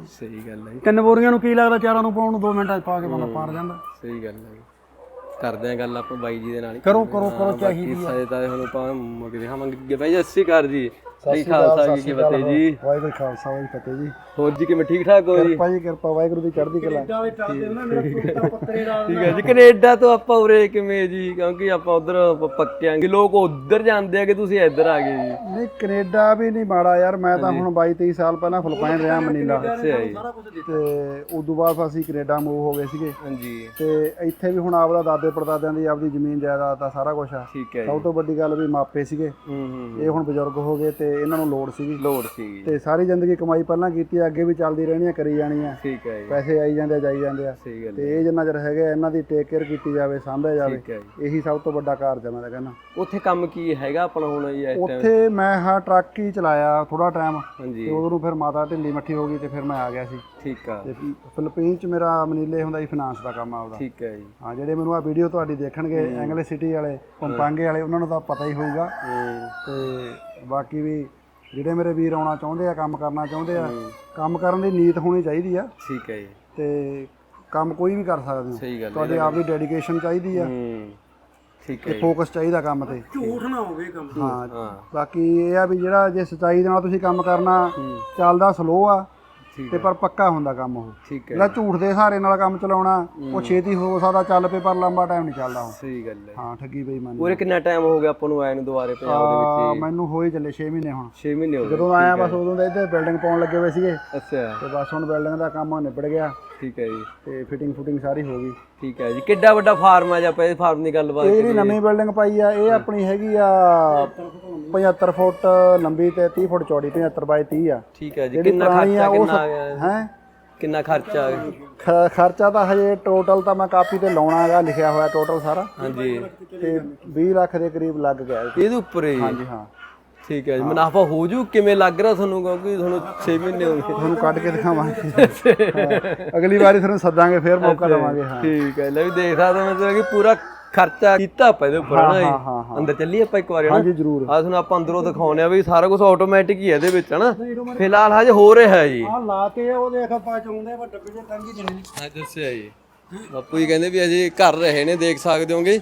ਸਹੀ ਗੱਲ ਹੈ ਜੀ, ਤਿੰਨ ਬੋਰੀਆਂ ਨੂੰ ਕੀ ਲੱਗਦਾ ਚਾਰਾਂ ਨੂੰ ਪਾਉਣ ਨੂੰ 2 ਮਿੰਟਾਂ 'ਚ ਪਾ ਕੇ ਬੰਦਾ ਪਾਰ ਜਾਂਦਾ। ਸਹੀ ਗੱਲ ਹੈ ਜੀ। ਕਰਦੇ ਆ ਗੱਲ ਆਪਾਂ ਬਾਈ ਜੀ ਦੇ ਨਾਲ ਹੀ। ਕਰੋ ਕਰੋ ਕਰੋ ਚਾਹੀਦੀ ਬਾਕੀ ਸਾਰੇ ਤਾਂ ਹੁਣ ਆਪਾਂ ਮੰਗਦੇ ਹਾਂ ਮੰਗੇ ਬਾਈ ਜੀ ਅੱਸੀ ਕਰ ਜੀ। ਸਹੀ ਖਾਲਸਾ ਜੀ ਕੀ ਫਤਿਹ ਜੀ? ਵਾਹਿਗੁਰੂ ਖਾਲਸਾ ਵਾਹਿਗੁਰੂ ਫਤਿਹ ਜੀ। ਹੋਰ ਜੀ ਕਿਵੇਂ ਠੀਕ ਠਾਕ ਹੋ ਜੀ? ਕਿਰਪਾ ਜੀ ਕਿਰਪਾ ਵਾਹਿਗੁਰੂ ਦੀ ਚੜ੍ਹਦੀ ਕਲਾ। ਠੀਕ ਹੈ ਜੀ ਕੈਨੇਡਾ ਤੋਂ ਆਪਾਂ ਉਰੇ ਕਿਵੇਂ ਜੀ? ਕਿਉਂਕਿ ਆਪਾਂ ਉਧਰ ਪੱਕਿਆਂਗੇ ਲੋਕ ਉਧਰ ਜਾਂਦੇ ਆ ਕਿ ਤੁਸੀਂ ਇੱਧਰ ਆ ਗਏ ਜੀ? ਨਹੀਂ ਕੈਨੇਡਾ ਵੀ ਨਹੀਂ ਮਾੜਾ ਯਾਰ। ਮੈਂ ਤਾਂ ਹੁਣ 22 23 ਸਾਲ ਪਹਿਲਾਂ ਫਿਲਪਾਈਨ ਰਿਹਾ ਮਨੀਲਾ। ਤੇ ਉਦੋਂ ਬਾਅਦ ਅਸੀਂ ਕੈਨੇਡਾ ਮੂਵ ਹੋ ਗਏ ਸੀਗੇ। ਹਾਂਜੀ। ਤੇ ਇੱਥੇ ਵੀ ਹੁਣ ਆਪਦਾ ਦਾਦੇ ਪੜਦਾਦਿਆਂ ਦੀ ਆਪਦੀ ਜ਼ਮੀਨ ਜਾਇਦਾਦ ਦਾ ਸਾਰਾ ਕੁਝ ਆ। ਠੀਕ ਹੈ ਜੀ। ਸਭ ਤੋਂ ਵੱਡੀ ਗੱਲ ਵੀ ਮਾਪੇ ਸੀਗੇ। ਹੂੰ ਹੂੰ। ਇਹ ਹੁਣ ਬਜ਼ੁਰਗ ਹੋ ਗਏ ਤੇ ਇਹਨਾਂ ਨੂੰ ਲੋੜ ਸੀਗੀ। ਲੋੜ ਸੀ। ਤੇ ਸਾਰੀ ਜ਼ਿੰਦਗੀ ਕਮਾਈ ਪਹਿਲਾਂ ਕੀਤੀ ਆ, ਅੱਗੇ ਵੀ ਚੱਲਦੀ ਰਹਿਣੀ ਆ ਕਰੀ ਜਾਣੀ ਆ। ਠੀਕ ਹੈ ਜੀ। ਪੈਸੇ ਆਈ ਜਾਂਦੇ ਆ ਜਾਈ ਜਾਂਦੇ ਆ। ਸਹੀ ਗੱਲ ਤੇ ਇਹ ਜਿੰਨਾ ਚਿਰ ਹੈਗੇ ਇਹਨਾਂ ਦੀ ਟੇਕ ਕੇਅਰ ਕੀਤੀ ਜਾਵੇ ਸਾਂਭਿਆ ਜਾਵੇ। ਠੀਕ ਹੈ ਜੀ। ਇਹੀ ਸਭ ਤੋਂ ਵੱਡਾ ਕਾਰਜ ਆ ਮੈਂ ਤਾਂ ਕਹਿੰਦਾ। ਉੱਥੇ ਕੰਮ ਕੀ ਹੈਗਾ ਆਪਣਾ ਹੁਣ ਜੀ ਇਸ ਟਾਈਮ ਉੱਥੇ ਮੈਂ ਹਾਂ ਟਰੱਕ ਹੀ ਚਲਾਇਆ ਥੋੜਾ ਟਾਈਮ ਹਾਂਜੀ। ਤੇ ਉਦੋਂ ਨੂੰ ਫਿਰ ਮਾਤਾ ਢਿੱਲੀ ਮੱਠੀ ਹੋ ਗਈ ਤੇ ਫਿਰ ਮੈਂ ਆ ਗਿਆ ਸੀ। ਠੀਕ ਆ। ਤੇ ਫਿਲੀਪੀਨ ਚ ਮੇਰਾ ਮਨੀਲੇ ਹੁੰਦਾ ਸੀ ਫਾਈਨਾਂਸ ਦਾ ਕੰਮ ਆਪਦਾ ਠੀਕ ਹੈ ਜੀ। ਹਾਂ ਜਿਹੜੇ ਮੈਨੂੰ ਆ ਵੀਡੀਓ ਤੁਹਾਡੀ ਦੇਖਣਗੇ ਐਂਗਲੇ ਸਿਟੀ ਵਾਲੇ ਪੰਪਾਂਗੇ ਵਾਲੇ ਉਹਨਾਂ ਨੂੰ ਤਾਂ ਪਤਾ ਹੀ ਹੋਊਗਾ। ਤੇ ਬਾਕੀ ਵੀ ਜਿਹੜੇ ਮੇਰੇ ਵੀਰ ਆਉਣਾ ਚਾਹੁੰਦੇ ਆ ਕੰਮ ਕਰਨਾ ਚਾਹੁੰਦੇ ਆ ਕੰਮ ਕਰਨ ਦੀ ਨੀਤ ਹੋਣੀ ਚਾਹੀਦੀ ਆ। ਠੀਕ ਹੈ ਜੀ। ਤੇ ਕੰਮ ਕੋਈ ਵੀ ਕਰ ਸਕਦੇ। ਹੋ ਤੁਹਾਡੀ ਆਪਦੀ ਡੈਡੀਕੇਸ਼ਨ ਚਾਹੀਦੀ ਆ। ਹੂੰ। ਠੀਕ ਹੈ ਜੀ। ਫੋਕਸ ਚਾਹੀਦਾ ਕੰਮ ਤੇ। ਝੂਠ ਨਾ ਹੋਵੇ ਕੰਮ। ਹਾਂ। ਹਾਂ। ਬਾਕੀ ਇਹ ਆ ਵੀ ਜਿਹੜਾ ਜੇ ਸਚਾਈ ਦੇ ਨਾਲ ਤੁਸੀਂ ਕੰਮ ਕਰਨਾ ਚੱਲਦਾ ਸਲੋ ਆ। ਤੇ ਪਰ ਪੱਕਾ ਹੁੰਦਾ ਕੰਮ ਉਹ। ਠੀਕ ਹੈ। ਜਿਹੜਾ ਝੂਠ ਦੇ ਸਹਾਰੇ ਨਾਲ ਕੰਮ ਚਲਾਉਣਾ ਉਹ ਛੇਤੀ ਹੋ ਸਕਦਾ ਚੱਲ ਪਏ ਪਰ ਲੰਬਾ ਟਾਈਮ ਨਹੀਂ ਚੱਲਦਾ ਉਹ। ਸਹੀ ਗੱਲ ਹੈ। ਹਾਂ ਠੱਗੀ ਬੇਈਮਾਨੀ ਉਰੇ ਕਿੰਨਾ ਟਾਈਮ ਹੋ ਗਿਆ ਆਪਾਂ ਨੂੰ ਆਏ ਨੂੰ ਦੁਬਾਰੇ ਪੰਜਾਬ ਦੇ ਵਿੱਚ ਮੈਨੂੰ ਹੋਏ ਚੱਲੇ 6 ਮਹੀਨੇ ਹੁਣ। 6 ਮਹੀਨੇ ਹੋ ਗਏ ਜਦੋਂ ਆਇਆ ਬਸ ਉਦੋਂ ਦੇ ਇੱਧਰ ਬਿਲਡਿੰਗ ਪਾਉਣ ਲੱਗੇ ਹੋਏ ਸੀਗੇ। ਅੱਛਾ। ਤੇ ਬਸ ਹੁਣ ਬਿਲਡਿੰਗ ਦਾ ਕੰਮ ਨਿਬੜ ਗਿਆ। ਠੀਕ ਹੈ ਜੀ। ਤੇ ਫਿਟਿੰਗ ਫੁਟਿੰਗ ਸਾਰੀ ਹੋ ਗਈ। ਠੀਕ ਹੈ ਜੀ। ਕਿੱਡਾ ਵੱਡਾ ਫਾਰਮ ਆ ਜਾਂ ਆਪਾਂ ਇਸ ਫਾਰਮ ਦੀ ਗੱਲਬਾਤ ਇਹ ਜਿਹੜੀ ਨਵੀਂ ਬਿਲਡਿੰਗ ਪਾਈ ਆ ਇਹ ਆਪਣੀ ਹੈਗੀ ਆ 75 ਫੁੱਟ ਲੰਬੀ ਤੇ 30 ਫੁੱਟ ਚੌੜੀ 75 ਬਾਈ 30 ਆ। ਠੀਕ ਹੈ ਜੀ। ਕਿੰਨਾ ਖਰਚਾ ਕਿੰਨਾ ਆ ਗਿਆ ਹੈ? ਕਿੰਨਾ ਖਰਚਾ ਆ ਗਿਆ? ਖਰਚਾ ਤਾਂ ਹਜੇ ਟੋਟਲ ਤਾਂ ਮੈਂ ਕਾਪੀ ਤੇ ਲਾਉਣਾ ਹੈਗਾ ਲਿਖਿਆ ਹੋਇਆ ਟੋਟਲ ਸਾਰਾ। ਹਾਂਜੀ। ਤੇ 20 ਲੱਖ ਦੇ ਕਰੀਬ ਲੱਗ ਗਿਆ ਇਹ। ਇਹਦੇ ਉੱਪਰ ਹੀ? ਹਾਂਜੀ ਹਾਂ। ਠੀਕ ਹੈ ਜੀ। ਮੁਨਾਫਾ ਹੋ ਜੂ? ਕਿਵੇਂ ਲੱਗ ਰਿਹਾ ਤੁਹਾਨੂੰ? ਕਿਉਂਕਿ ਤੁਹਾਨੂੰ 6 ਮਹੀਨੇ ਹੋ ਗਏ। ਤੁਹਾਨੂੰ ਕੱਢ ਕੇ ਦਿਖਾਵਾਂਗੇ। ਹਾਂ। ਅਗਲੀ ਵਾਰੀ ਤੁਹਾਨੂੰ ਸੱਦਾਂਗੇ ਫੇਰ ਮੌਕਾ ਦੇਵਾਂਗੇ ਹਾਂ। ਠੀਕ ਹੈ। ਲੈ ਵੀ ਦੇਖ ਸਕਦੇ ਮਤਲਬ ਕਿ ਪੂਰਾ ਖਰਚਾ ਕੀਤਾ ਆਪਾਂ ਇਹਦੇ ਉੱਪਰ ਨਾ ਹਾਂ ਜੀ। ਹਾਂ ਹਾਂ ਅੰਦਰ ਚੱਲੀਏ ਆਪਾਂ ਇੱਕ ਵਾਰੀ ਨਾ ਹਾਂਜੀ ਜ਼ਰੂਰ। ਆ ਤੁਹਾਨੂੰ ਆਪਾਂ ਅੰਦਰੋਂ ਦਿਖਾਉਨੇ ਆ ਵੀ ਸਾਰਾ ਕੁਝ ਆਟੋਮੈਟਿਕ ਹੀ ਹੈ ਇਹਦੇ ਵਿੱਚ ਹਨਾ। ਫਿਲਹਾਲ ਹਜੇ ਹੋ ਰਿਹਾ ਹੈ ਜੀ। ਆ ਲਾਤੇ ਉਹ ਦੇਖ ਪਾ ਚਾਉਂਦੇ ਆ ਡੱਬੇ ਦੇ ਟੰਗੀ ਜਣੇ ਹਾਂ। ਦੱਸਿਆ ਜੀ। ਬਾਪੂ ਜੀ ਕਹਿੰਦੇ ਵੀ ਅਜੇ ਕਰ ਰਹੇ ਨੇ ਦੇਖ ਸਕਦੇ ਹੋਗੇ।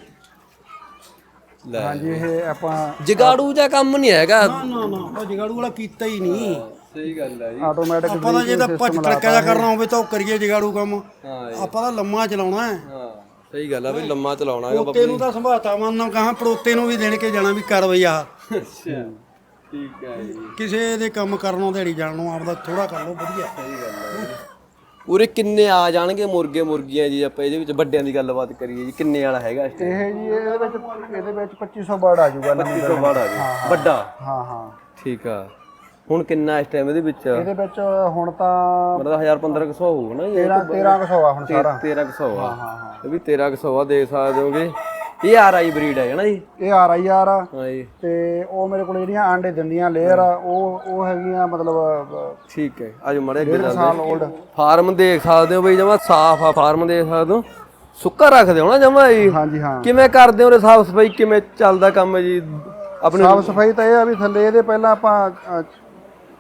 ਲੈ। ਹਾਂਜੀ ਇਹ ਆਪਾਂ ਜਗਾੜੂ ਜਾਂ ਕੰਮ ਨਹੀਂ ਹੈਗਾ। ਨਾ ਨਾ ਨਾ ਉਹ ਜਗਾੜੂ ਵਾਲਾ ਕੀਤਾ ਹੀ ਨਹੀਂ। ਸਹੀ ਗੱਲ ਹੈ ਜੀ। ਆਟੋਮੈਟਿਕ ਆਪਾਂ ਤਾਂ ਜੇ ਤਾਂ ਭੱਜ ਟਰੱਕਾ ਜਾ। ਕਰਨਾ ਹੋਵੇ ਤਾਂ ਉਹ ਕਰੀਏ ਜਗਾੜੂ ਕੰਮ। ਹਾਂ ਜੀ, ਆਪਾਂ ਤਾਂ ਲੰਮਾ ਚਲਾਉਣਾ ਹੈ। ਹਾਂ। ਸਹੀ ਗੱਲ ਆ ਵੀ ਲੰਮਾ ਚਲਾਉਣਾ ਹੈਗਾ ਪੜੋਤੇ ਨੂੰ ਤਾਂ ਸੰਭਾਤਾ ਮੰਨਣਾ ਕਹਾਂ ਪੜੋਤੇ ਨੂੰ ਵੀ ਦੇਣ ਕੇ ਜਾਣਾ ਵੀ ਕਰ ਬਈ ਆ। ਅੱਛਾ ਠੀਕ ਹੈ ਜੀ। ਕਿਸੇ ਦੇ ਕੰਮ ਕਰਨੋਂ ਦਿਹਾੜੀ ਜਾਣੋਂ ਆਪਦਾ ਥੋੜਾ ਕਰ ਲਓ ਵਧੀਆ। ਉਰੇ ਕਿੰਨੇ ਆ ਜਾਣਗੇ ਮੁਰਗੇ ਮੁਰਗੀਆਂ ਜੀ ਆਪਾਂ ਇਹਦੇ ਵਿੱਚ ਵੱਡਿਆਂ ਦੀ ਗੱਲਬਾਤ ਕਰੀਏ ਜੀ ਕਿੰਨੇ ਵਾਲਾ ਹੈਗਾ ਇਹ ਜੀ ਇਹਦੇ ਵਿੱਚ ਇਹਦੇ ਵਿੱਚ 2500 ਬਰਡ ਆ ਜਾਊਗਾ ਨਵੀਂ ਤੋਂ ਬਾਅਦ ਆ ਜੀ ਵੱਡਾ? ਹਾਂ ਹਾਂ। ਠੀਕ ਆ। ਹੁਣ ਕਿੰਨਾ ਇਸ ਟਾਈਮ ਇਹਦੇ ਵਿੱਚ? ਇਹਦੇ ਵਿੱਚ ਹੁਣ ਤਾਂ ਮਤਲਬ 1000 1500 ਹੋਊਗਾ ਨਾ ਇਹ 13 1300 ਆ ਹੁਣ ਸਾਰਾ। 1300 ਆ। ਹਾਂ ਹਾਂ ਇਹ ਵੀ 1300 ਆ ਦੇਖ ਸਕਦੇ ਹੋਗੇ। ਇਹ ਆਰ ਆਈ ਬਰੀਡ ਹੈ ਨਾ ਜੀ? ਇਹ ਆਰ ਆਈ ਆਰ ਆ। ਹਾਂ ਜੀ। ਤੇ ਉਹ ਮੇਰੇ ਕੋਲ ਜਿਹੜੀਆਂ ਆਂਡੇ ਦਿੰਦੀਆਂ ਲੇਅਰ ਆ ਉਹ ਉਹ ਹੈਗੀਆਂ ਮਤਲਬ ਠੀਕ ਹੈ ਅੱਜ ਮੜੇ ਅੱਗੇ ਡ ਫਾਰਮ ਦੇਖ ਸਕਦੇ ਹੋ ਬਈ ਜਮਾ ਸਾਫ਼ ਆ ਫਾਰਮ ਦੇਖ ਸਕਦੇ ਹੋ। ਸੁੱਕਾ ਰੱਖਦੇ ਹੋ ਨਾ ਜਮਾ ਜੀ? ਹਾਂਜੀ ਹਾਂ। ਕਿਵੇਂ ਕਰਦੇ ਹੋ ਰੇ ਸਾਫ਼ ਸਫ਼ਾਈ? ਕਿਵੇਂ ਚੱਲਦਾ ਕੰਮ ਜੀ? ਆਪਣੀ ਸਾਫ਼ ਸਫ਼ਾਈ ਤਾਂ ਇਹ ਆ ਵੀ ਥੱਲੇ ਇਹਦੇ ਪਹਿਲਾਂ ਆਪਾਂ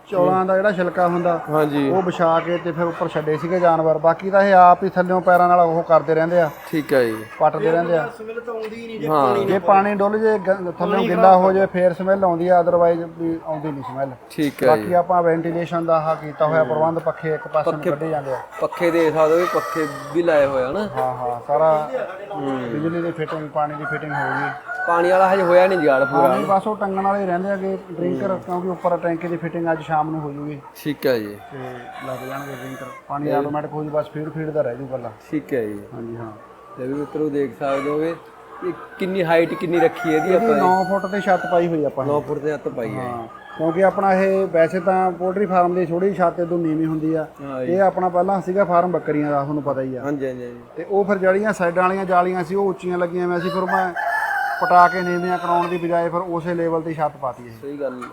ਚੌਲਾਂ ਦਾ ਜਿਹੜਾ ਛਿਲਕਾ ਹੁੰਦਾ ਹਾਂਜੀ। ਉਹ ਵਿਛਾ ਕੇ ਤੇ ਫਿਰ ਉੱਪਰ ਛੱਡੇ ਸੀਗੇ ਜਾਨਵਰ। ਬਾਕੀ ਤਾਂ ਇਹ ਆਪ ਹੀ ਥੱਲਿਓਂ ਪੈਰਾਂ ਨਾਲ ਉਹ ਕਰਦੇ ਰਹਿੰਦੇ ਆ। ਠੀਕ ਹੈ ਜੀ। ਪੱਟਦੇ ਰਹਿੰਦੇ ਆ। ਸਮੇਂ ਤਾਂ ਆਉਂਦੀ ਹੀ। ਨਹੀਂ ਹਾਂ ਜੇ ਪਾਣੀ ਡੁੱਲ ਜੇ ਗ- ਥੱਲਿਓਂ ਗਿੱਲਾ ਹੋ ਜਾਵੇ ਫੇਰ ਸਮੈਲ ਆਉਂਦੀ ਆ ਅਦਰਵਾਈਜ਼ ਵੀ ਆਉਂਦੀ ਨਹੀਂ ਸਮੈਲ। ਠੀਕ ਹੈ ਜੀ। ਬਾਕੀ ਆਪਾਂ ਵੈਂਟੀਲੇਸ਼ਨ ਦਾ ਆਹ ਕੀਤਾ ਹੋਇਆ ਪ੍ਰਬੰਧ ਪੱਖੇ ਇੱਕ ਪਾਸੇ ਨੂੰ ਕੱਢੇ ਜਾਂਦੇ ਆ। ਪੱਖੇ ਦੇ ਸਕਦੇ ਹੋ ਪੱਖੇ ਵੀ ਲਾਏ ਹੋਏ ਹਨ ਹਾਂ ਹਾਂ ਸਾਰਾ ਬਿਜਲੀ ਦੀ ਫਿਟਿੰਗ ਪਾਣੀ ਦੀ ਫਿਟਿੰਗ ਹੋ ਗਈ। ਪਾਣੀ ਵਾਲਾ ਹਜੇ ਹੋਇਆ ਨਹੀਂ ਜਗਾੜ ਪੂਰਾ। ਪਾਣੀ ਬਸ ਉਹ ਟੰਗਣ ਵਾਲੇ ਰਹਿੰਦੇ ਆਗੇ ਡਰਿੰਕਰ ਕਿਉਂਕਿ ਉੱਪਰ ਟੈਂਕੀ ਦੀ ਫਿਟਿੰਗ ਅੱਜ ਸ਼ਾਮ ਨੂੰ ਹੋ ਜੂਗੀ। ਠੀਕ ਹੈ ਜੀ। ਤੇ ਲੱਗ ਜਾਣਗੇ ਡਰਿੰਕਰ ਪਾਣੀ ਆਟੋਮੈਟਿਕ ਹੋ ਜੂ ਬਸ ਫੀਡ ਫੀਡ ਦਾ ਰਹਿ ਜੂ ਗੱਲਾਂ ਠੀਕ ਹੈ ਜੀ। ਹਾਂਜੀ ਹਾਂ। ਲੈ ਵੀ ਮਿੱਤਰੋ ਦੇਖ ਸਕਦੇ ਹੋਗੇ ਇਹ ਕਿੰਨੀ ਹਾਈਟ ਕਿੰਨੀ ਰੱਖੀ ਹੈ ਇਹਦੀ ਆਪਾਂ 9 ਫੁੱਟ ਤੇ ਛੱਤ ਪਾਈ ਹੋਈ ਆਪਾਂ 9 ਫੁੱਟ ਦੇ ਹੱਥ ਪਾਈ ਹੈ। ਕਿਉਂਕਿ ਆਪਣਾ ਇਹ ਵੈਸੇ ਤਾਂ ਪੋਲਟਰੀ ਫਾਰਮ ਦੀ ਥੋੜੀ ਛੱਤ ਤੋਂ ਨੀਵੀਂ ਹੁੰਦੀ ਆ। ਇਹ ਆਪਣਾ ਪਹਿਲਾਂ ਸੀਗਾ ਫਾਰਮ ਬੱਕਰੀਆਂ ਦਾ ਤੁਹਾਨੂੰ ਪਤਾ ਹੀ ਆ। ਹਾਂਜੀ ਹਾਂਜੀ ਤੇ ਉਹ ਫਿਰ ਜਿਹੜੀਆਂ ਸਾਈਡਾਂ ਵਾਲੀਆਂ ਜਾਲੀਆਂ ਸੀ ਉਹ ਉੱਚੀਆਂ ਲੱਗੀਆਂ ਹੋਈਆਂ ਸੀ ਫਿਰ ਮੈਂ ਪਟਾ ਕੇ ਨੀਵੀਆਂ ਕਰਾਉਣ ਦੀ ਬਜਾਏ ਫਿਰ ਉਸੇ ਲੈਵਲ ਤੇ ਛੱਤ ਪਾਤੀ ਇਹ ਸਹੀ ਗੱਲ ਹੈ।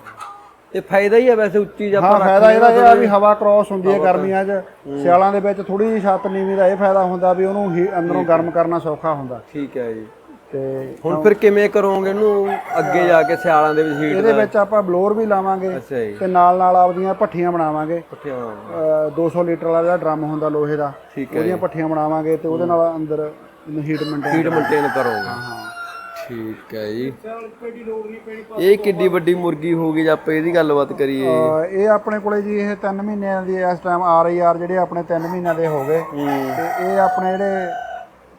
ਇਹ ਫਾਇਦਾ ਹੀ ਹੈ ਵੈਸੇ ਉੱਚੀ ਜਿਹਾ ਹਾਂ ਫਾਇਦਾ ਇਹਦਾ ਇਹ ਆ ਵੀ ਹਵਾ ਕ੍ਰਾਸ ਹੁੰਦੀ ਹੈ ਗਰਮੀਆਂ 'ਚ ਸਿਆਲਾਂ ਦੇ ਵਿੱਚ ਥੋੜੀ ਜਿਹੀ ਛੱਤ ਨੀਵੀਂ ਦਾ ਇਹ ਫਾਇਦਾ ਹੁੰਦਾ ਵੀ ਉਹਨੂੰ ਅੰਦਰੋਂ ਗਰਮ ਕਰਨਾ ਸੌਖਾ ਹੁੰਦਾ। ਠੀਕ ਹੈ ਜੀ। ਤੇ ਹੁਣ ਫਿਰ ਕਿਵੇਂ ਕਰੋਗੇ ਇਹਨੂੰ ਅੱਗੇ ਜਾ ਕੇ ਸਿਆਲਾਂ ਦੇ ਵਿੱਚ ਹੀਟ ਇਹਦੇ ਵਿੱਚ ਆਪਾਂ ਬਲੋਰ ਵੀ ਲਾਵਾਂਗੇ ਜੀ। ਤੇ ਨਾਲ ਨਾਲ ਆਪਦੀਆਂ ਭੱਠੀਆਂ ਬਣਾਵਾਂਗੇ। ਪੱਠਿਆਂ ਅ, 200 ਲੀਟਰ ਵਾਲਾ ਜਿਹੜਾ ਡਰਮ ਹੁੰਦਾ ਲੋਹੇ ਦਾ ਉਹਦੀਆਂ ਭੱਠੀਆਂ ਬਣਾਵਾਂਗੇ ਤੇ ਉਹਦੇ ਨਾਲ ਅੰਦਰ ਹੀਟ ਮੇਨਟੇਨ ਹੀਟ ਮੇਨਟੇਨ ਕਰੋਗੇ। ਹਾਂ। ਠੀਕ ਹੈ ਜੀ। ਇਹ ਕਿੱਡੀ ਵੱਡੀ ਮੁਰਗੀ ਹੋਊਗੀ ਜੇ ਆਪਾਂ ਇਹਦੀ ਗੱਲਬਾਤ ਕਰੀਏ। ਇਹ ਆਪਣੇ ਕੋਲੇ ਜੀ ਇਹ 3 ਮਹੀਨਿਆਂ ਦੀ ਇਸ ਟਾਈਮ ਆਰ ਆਈ ਆਰ ਜਿਹੜੇ ਆਪਣੇ 3 ਮਹੀਨਿਆਂ ਦੇ ਹੋ ਗਏ। ਹੂੰ। ਤੇ ਇਹ ਆਪਣੇ ਜਿਹੜੇ